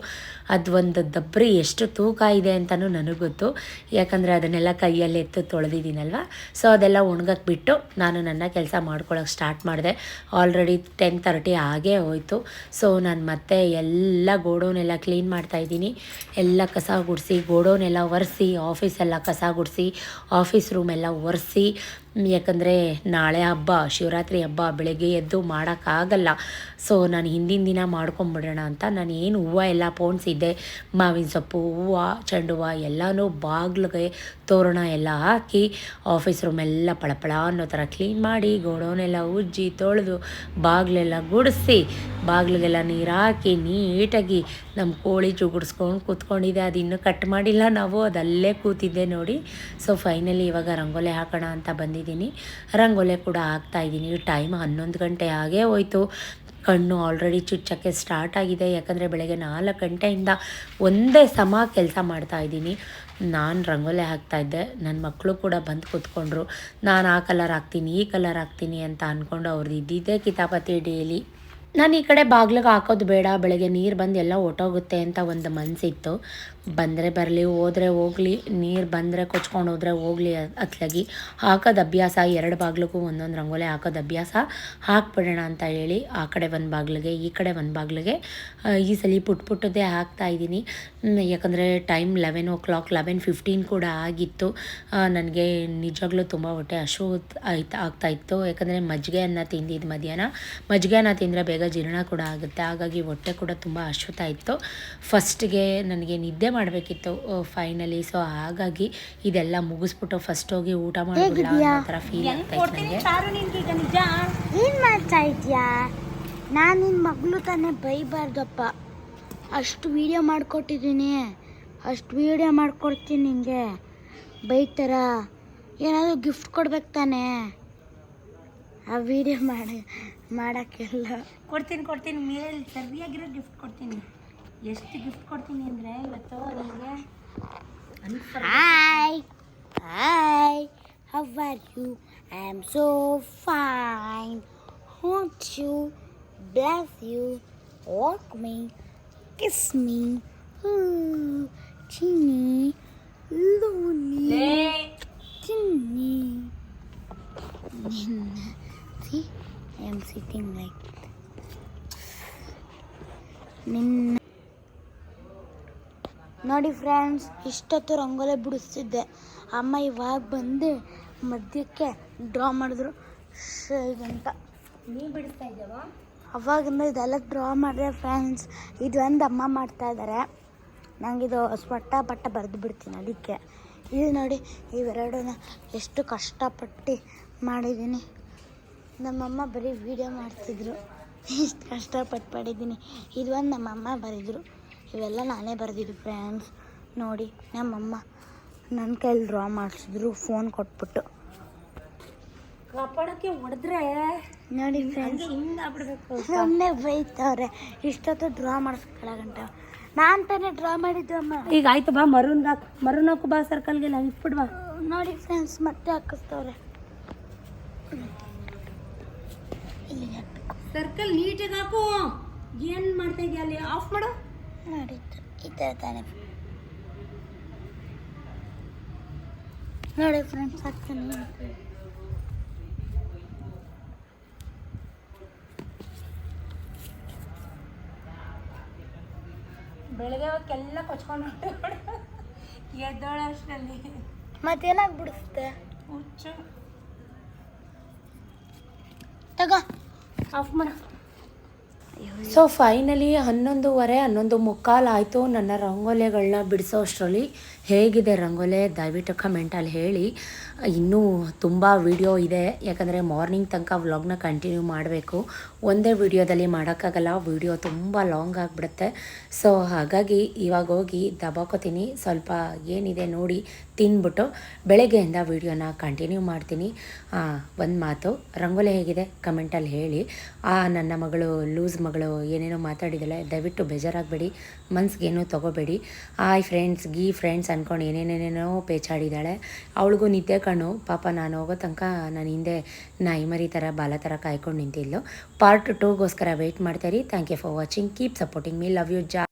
ಅದು ಒಂದು ದಬ್ಬರಿ ಎಷ್ಟು ತೂಕ ಇದೆ ಅಂತಲೂ ನನಗೆ ಗೊತ್ತು. ಯಾಕಂದರೆ ಅದನ್ನೆಲ್ಲ ಕೈಯಲ್ಲಿ ಎತ್ತು ತೊಳೆದಿದ್ದೀನಲ್ವ? ಸೊ ಅದೆಲ್ಲ ಒಣಗಕ್ಕೆ ಬಿಟ್ಟು ನಾನು ನನ್ನ ಕೆಲಸ ಮಾಡ್ಕೊಳ್ಳೋಕೆ ಸ್ಟಾರ್ಟ್ ಮಾಡಿದೆ. ಆಲ್ರೆಡಿ ಟೆನ್ ತರ್ಟಿ ಆಗೇ ಹೋಯಿತು. ಸೊ ನಾನು ಮತ್ತೆ ಎಲ್ಲ ಗೋಡೌನೆಲ್ಲ ಕ್ಲೀನ್ ಮಾಡ್ತಾಯಿದ್ದೀನಿ ಎಲ್ಲ ಕಸ ಗುಡಿಸಿ, ಗೋಡೌನೆಲ್ಲ ಒರೆಸಿ ಆಫೀಸೆಲ್ಲ ಕಸ ಗುಡಿಸಿ ಆಫೀಸ್ ರೂಮೆಲ್ಲ ಒರೆಸಿ ಯಾಕಂದರೆ ನಾಳೆ ಹಬ್ಬ, ಶಿವರಾತ್ರಿ ಹಬ್ಬ, ಬೆಳಗ್ಗೆ ಎದ್ದು ಮಾಡೋಕ್ಕಾಗಲ್ಲ. ಸೊ ನಾನು ಹಿಂದಿನ ದಿನ ಮಾಡ್ಕೊಂಬಿಡೋಣ ಅಂತ ನಾನು ಏನು ಹೂವು ಎಲ್ಲ ಪೋಣಿಸಿದ್ದೆ. ಮಾವಿನ ಸೊಪ್ಪು, ಹೂವು ಚೆಂಡು ಹೂವು ಎಲ್ಲನೂ ಬಾಗಿಲಿಗೆ ತೋರಣ ಎಲ್ಲ ಹಾಕಿ ಆಫೀಸ್ ರೂಮ್ ಎಲ್ಲ ಪಳಪಳ ಅನ್ನೋ ಥರ ಕ್ಲೀನ್ ಮಾಡಿ ಗೋಡೌನೆಲ್ಲ ಉಜ್ಜಿ ತೊಳೆದು ಬಾಗಿಲೆಲ್ಲ ಗುಡಿಸಿ, ಬಾಗಿಲಿಗೆಲ್ಲ ನೀರು ಹಾಕಿ ನೀಟಾಗಿ ನಮ್ಮ ಕೋಳಿ ಜುಗುಡ್ಸ್ಕೊಂಡು ಕೂತ್ಕೊಂಡಿದೆ ಅದು ಇನ್ನೂ ಕಟ್ ಮಾಡಿಲ್ಲ ನಾವು, ಅದಲ್ಲೇ ಕೂತಿದ್ದೆ ನೋಡಿ. ಸೊ ಫೈನಲಿ ಇವಾಗ ರಂಗೋಲೆ ಹಾಕೋಣ ಅಂತ ಬಂದಿದ್ದೀನಿ. ರಂಗೋಲೆ ಕೂಡ ಹಾಕ್ತಾ ಇದ್ದೀನಿ. ಟೈಮ್ ಹನ್ನೊಂದು ಗಂಟೆ ಆಗೇ ಹೋಯಿತು. ಕಣ್ಣು ಆಲ್ರೆಡಿ ಚುಚ್ಚಕ್ಕೆ ಸ್ಟಾರ್ಟ್ ಆಗಿದೆ. ಯಾಕಂದರೆ ಬೆಳಗ್ಗೆ ನಾಲ್ಕು ಗಂಟೆಯಿಂದ ಒಂದೇ ಸಮ ಕೆಲಸ ಮಾಡ್ತಾ ಇದ್ದೀನಿ. ನಾನು ರಂಗೋಲಿ ಹಾಕ್ತಾ ಇದ್ದೆ. ನನ್ನ ಮಕ್ಕಳು ಕೂಡ ಬಂದು ಕೂತ್ಕೊಂಡ್ರು. ನಾನು ಆ ಕಲರ್ ಹಾಕ್ತೀನಿ, ಈ ಕಲರ್ ಹಾಕ್ತೀನಿ ಅಂತ ಅಂದ್ಕೊಂಡು ಅವ್ರದ್ದು ಇದ್ದಿದ್ದೇ ಕಿತಾಪತಿ ಡೇಲಿ. ನಾನು ಈ ಕಡೆ ಬಾಗ್ಲಿಗೆ ಹಾಕೋದು ಬೇಡ, ಬೆಳಗ್ಗೆ ನೀರು ಬಂದು ಎಲ್ಲ ಒಟ್ಟೋಗುತ್ತೆ ಅಂತ ಒಂದು ಮನಸ್ಸಿತ್ತು ಬಂದರೆ ಬರಲಿ ಹೋದರೆ ಹೋಗಲಿ ನೀರು ಬಂದರೆ ಕೊಚ್ಕೊಂಡು ಹೋದರೆ ಹೋಗಲಿ ಅತ್ಲಾಗಿ ಹಾಕೋದು ಅಭ್ಯಾಸ ಎರಡು ಬಾಗಿಲಿಗೂ ಒಂದೊಂದು ರಂಗೋಲಿ ಹಾಕೋದು ಅಭ್ಯಾಸ ಹಾಕ್ಬಿಡೋಣ ಅಂತ ಹೇಳಿ ಆ ಕಡೆ ಒಂದು ಬಾಗ್ಲಿಗೆ ಈ ಕಡೆ ಒಂದು ಬಾಗಿಲಿಗೆ ಈ ಸಲ ಪುಟ್ ಪುಟ್ಟದೇ ಹಾಕ್ತಾ ಇದ್ದೀನಿ. ಹ್ಮ್, ಯಾಕಂದರೆ time eleven o'clock eleven fifteen ಕೂಡ ಆಗಿತ್ತು. ನನಗೆ ನಿಜವಾಗ್ಲೂ ತುಂಬ ಹೊಟ್ಟೆ ಹಶು ಆಯ್ತು ಆಗ್ತಾ ಇತ್ತು. ಯಾಕಂದರೆ ಮಜ್ಜಿಗೆ ಅನ್ನ ತಿಂದಿದ್ದು ಮಧ್ಯಾಹ್ನ ಮಜ್ಜಿಗೆ ಅನ್ನ ತಿಂದರೆ ಬೇಗ ಜೀರ್ಣ ಕೂಡ ಆಗುತ್ತೆ. ಹಾಗಾಗಿ ಹೊಟ್ಟೆ ಕೂಡ ತುಂಬ ಹಶುತ್ತಾ ಇತ್ತು. ಫಸ್ಟ್ಗೆ ನನಗೆ ನಿದ್ದೆ ಮಾಡಬೇಕಿತ್ತು ಫೈನಲಿ ಸೊ ಹಾಗಾಗಿ ಇದೆಲ್ಲ ಮುಗಿಸ್ಬಿಟ್ಟು ಫಸ್ಟ್ ಹೋಗಿ ಊಟ ಮಾಡಿಬಿಡಲ್ಲ ಅನ್ನೋ ಥರ ಫೀಲ್ ಆಗ್ತಾ ಇತ್ತು ನನಗೆ ಏನ್ ಮಾಡ್ತಾ ಇದ್ಯಾ? ನಾನು ನಿನ್ನ ಮಗಳು ತಾನೇ ಬೈಬಾರ್ದಪ್ಪ. ಅಷ್ಟು ವಿಡಿಯೋ ಮಾಡಿಕೊಟ್ಟಿದ್ದೀನಿ. ಅಷ್ಟು ವಿಡಿಯೋ ಮಾಡ್ಕೊಡ್ತೀನಿ ನಿಂಗೆ. ಬೈತಾರ? ಏನಾದರೂ ಗಿಫ್ಟ್ ಕೊಡ್ಬೇಕು ತಾನೇ? ಆ ವಿಡಿಯೋ ಮಾಡಿ ಮಾಡೋಕ್ಕೆಲ್ಲ. ಕೊಡ್ತೀನಿ ಕೊಡ್ತೀನಿ. ಮೇಲೆ ಸರಿಯಾಗಿರೋ ಗಿಫ್ಟ್ ಕೊಡ್ತೀನಿ. ಎಷ್ಟು ಗಿಫ್ಟ್ ಕೊಡ್ತೀನಿ ಅಂದರೆ ಇವತ್ತು ನನಗೆ hi hi how are you I am so fine want you bless you walk me kiss me Chinni Luni Chinni ನಿನ್ನ see I am sitting like ನಿನ್ನ ನೋಡಿ ಫ್ರೆಂಡ್ಸ್ ಇಷ್ಟೊತ್ತು ರಂಗೋಲಿ ಬಿಡಿಸ್ತಿದ್ದೆ. ಅಮ್ಮ ಇವಾಗ ಬಂದು ಮಧ್ಯಕ್ಕೆ ಡ್ರಾ ಮಾಡಿದ್ರು. ಅಂತ ನೀ ಬಿಡಿಸ್ತಾ ಇದ್ದಾವ? ಅವಾಗಿಂದ ಇದೆಲ್ಲ ಡ್ರಾ ಮಾಡಿದೆ ಫ್ರೆಂಡ್ಸ್. ಇದು ಒಂದು ಅಮ್ಮ ಮಾಡ್ತಾ ಇದ್ದಾರೆ ನನಗಿದು ಸ್ವಟ್ಟ ಪಟ್ಟ ಬರೆದು ಬಿಡ್ತೀನಿ ಅದಕ್ಕೆ. ಇದು ನೋಡಿ ಇವೆರಡನ್ನ ಎಷ್ಟು ಕಷ್ಟಪಟ್ಟು ಮಾಡಿದ್ದೀನಿ. ನಮ್ಮಮ್ಮ ಬರೀ ವಿಡಿಯೋ ಮಾಡ್ತಿದ್ರು. ಇಷ್ಟು ಕಷ್ಟಪಟ್ಟು ಮಾಡಿದ್ದೀನಿ. ಇದು ಒಂದು ನಮ್ಮಮ್ಮ ಬರೆದ್ರು. ಇವೆಲ್ಲ ನಾನೇ ಬರೆದಿದ್ದು ಫ್ರೆಂಡ್ಸ್ ನೋಡಿ ನಮ್ಮಮ್ಮ ನನ್ನ ಕೈಲಿ ಡ್ರಾ ಮಾಡಿಸಿದ್ರು ಫೋನ್ ಕೊಟ್ಬಿಟ್ಟು. ಕಾಪಾಡೋಕ್ಕೆ ಹೊಡೆದ್ರೆ? ನೋಡಿ ಫ್ರೆಂಡ್ಸ್ ಹಿಂಗೆ ಆಗ್ಬಿಡ್ಬೇಕು ಸುಮ್ಮನೆ ಬೈತವ್ರೆ ಇಷ್ಟೊತ್ತು ಡ್ರಾ ಮಾಡಿಸ್ಕೊಳ್ಳೋ ಗಂಟ. ನಾನು ತಾನೇ ಡ್ರಾ ಮಾಡಿದ್ದು ಅಮ್ಮ. ಈಗ ಆಯ್ತು ಬಾ ಮರೂನ್ ಹಾಕ್ ಮರೂನ್ ಹಾಕು ಬಾ ಸರ್ಕಲ್ಗೆ ನಾನು ಇಟ್ಬಿಡ್ ಬಾ. ನೋಡಿ ಫ್ರೆಂಡ್ಸ್ ಮತ್ತೆ ಹಾಕಿಸ್ತವ್ರೆ ಸರ್ಕಲ್ ನೀಟಾಗಿ ಹಾಕು. ಏನು ಮಾಡ್ತಾ ಇದೆಯಾ ಅಲ್ಲಿ? ಆಫ್ ಮಾಡು. ನೋಡಿ ಈ ಥರ ತಾನೆ ನೋಡಿ ಫ್ರೆಂಡ್ಸ್ ಹಾಕ್ತಾನೆ. ಬೆಳಗ್ಗೆ ಹೊತ್ತೆಲ್ಲ ಕೊಚ್ಕೊಂಡು ಎದ್ದೋಳ ಅಷ್ಟರಲ್ಲಿ. ಮತ್ತೇನಾಗಿ ಬಿಡಿಸುತ್ತೆ ಹುಚ್ಚು. ತಗೋ. ಆಫ್ ಮಾಡ. ಸೊ ಫೈನಲಿ ಹನ್ನೊಂದುವರೆ ಹನ್ನೊಂದು ಮುಕ್ಕಾಲು ಆಯಿತು ನನ್ನ ರಂಗೋಲಿಗಳನ್ನ ಬಿಡಿಸೋ ಅಷ್ಟರಲ್ಲಿ. ಹೇಗಿದೆ ರಂಗೋಲೆ? ದಯವಿಟ್ಟು ಕಮೆಂಟಲ್ಲಿ ಹೇಳಿ. ಇನ್ನೂ ತುಂಬ ವಿಡಿಯೋ ಇದೆ. ಯಾಕಂದರೆ ಮಾರ್ನಿಂಗ್ ತನಕ ವ್ಲಾಗ್ನ ಕಂಟಿನ್ಯೂ ಮಾಡಬೇಕು. ಒಂದೇ ವಿಡಿಯೋದಲ್ಲಿ ಮಾಡೋಕ್ಕಾಗಲ್ಲ. ವಿಡಿಯೋ ತುಂಬ ಲಾಂಗ್ ಆಗಿಬಿಡುತ್ತೆ. ಸೊ ಹಾಗಾಗಿ ಇವಾಗ ಹೋಗಿ ದಬಾಕೋತೀನಿ. ಸ್ವಲ್ಪ ಏನಿದೆ ನೋಡಿ ತಿನ್ಬಿಟ್ಟು ಬೆಳಗ್ಗೆಯಿಂದ ವಿಡಿಯೋನ ಕಂಟಿನ್ಯೂ ಮಾಡ್ತೀನಿ. ಒಂದು ಮಾತು. ರಂಗೋಲಿ ಹೇಗಿದೆ? ಕಮೆಂಟಲ್ಲಿ ಹೇಳಿ. ಆ, ನನ್ನ ಮಗಳು ಲೂಸ್ ಮಗಳು ಏನೇನೋ ಮಾತಾಡಿದ್ದಾಳೆ. ದಯವಿಟ್ಟು ಬೇಜಾರಾಗಬೇಡಿ. ಮನ್ಸಿಗೇನೂ ತೊಗೋಬೇಡಿ. ಆಯ್ ಫ್ರೆಂಡ್ಸ್ ಗೀ ಫ್ರೆಂಡ್ಸ್ ಅಂದ್ಕೊಂಡು ಏನೇನೇನೇನೋ ಪೇಚಾಡಿದ್ದಾಳೆ ಅವಳಿಗೂ ನಿದ್ದೆ ಕಣ್ಣು. ಪಾಪ ನಾನು ಹೋಗೋ ತನಕ ನಾನು ಹಿಂದೆ ನಾಯಿ ಮರಿ ಥರ ಬಾಲ ಥರ ಕಾಯ್ಕೊಂಡು ನಿಂತಿದ್ಲು. ಪಾರ್ಟ್ ಟೂಗೋಸ್ಕರ wait ಮಾಡ್ತಾಯಿರಿ thank you for watching keep supporting me love you ಜಾ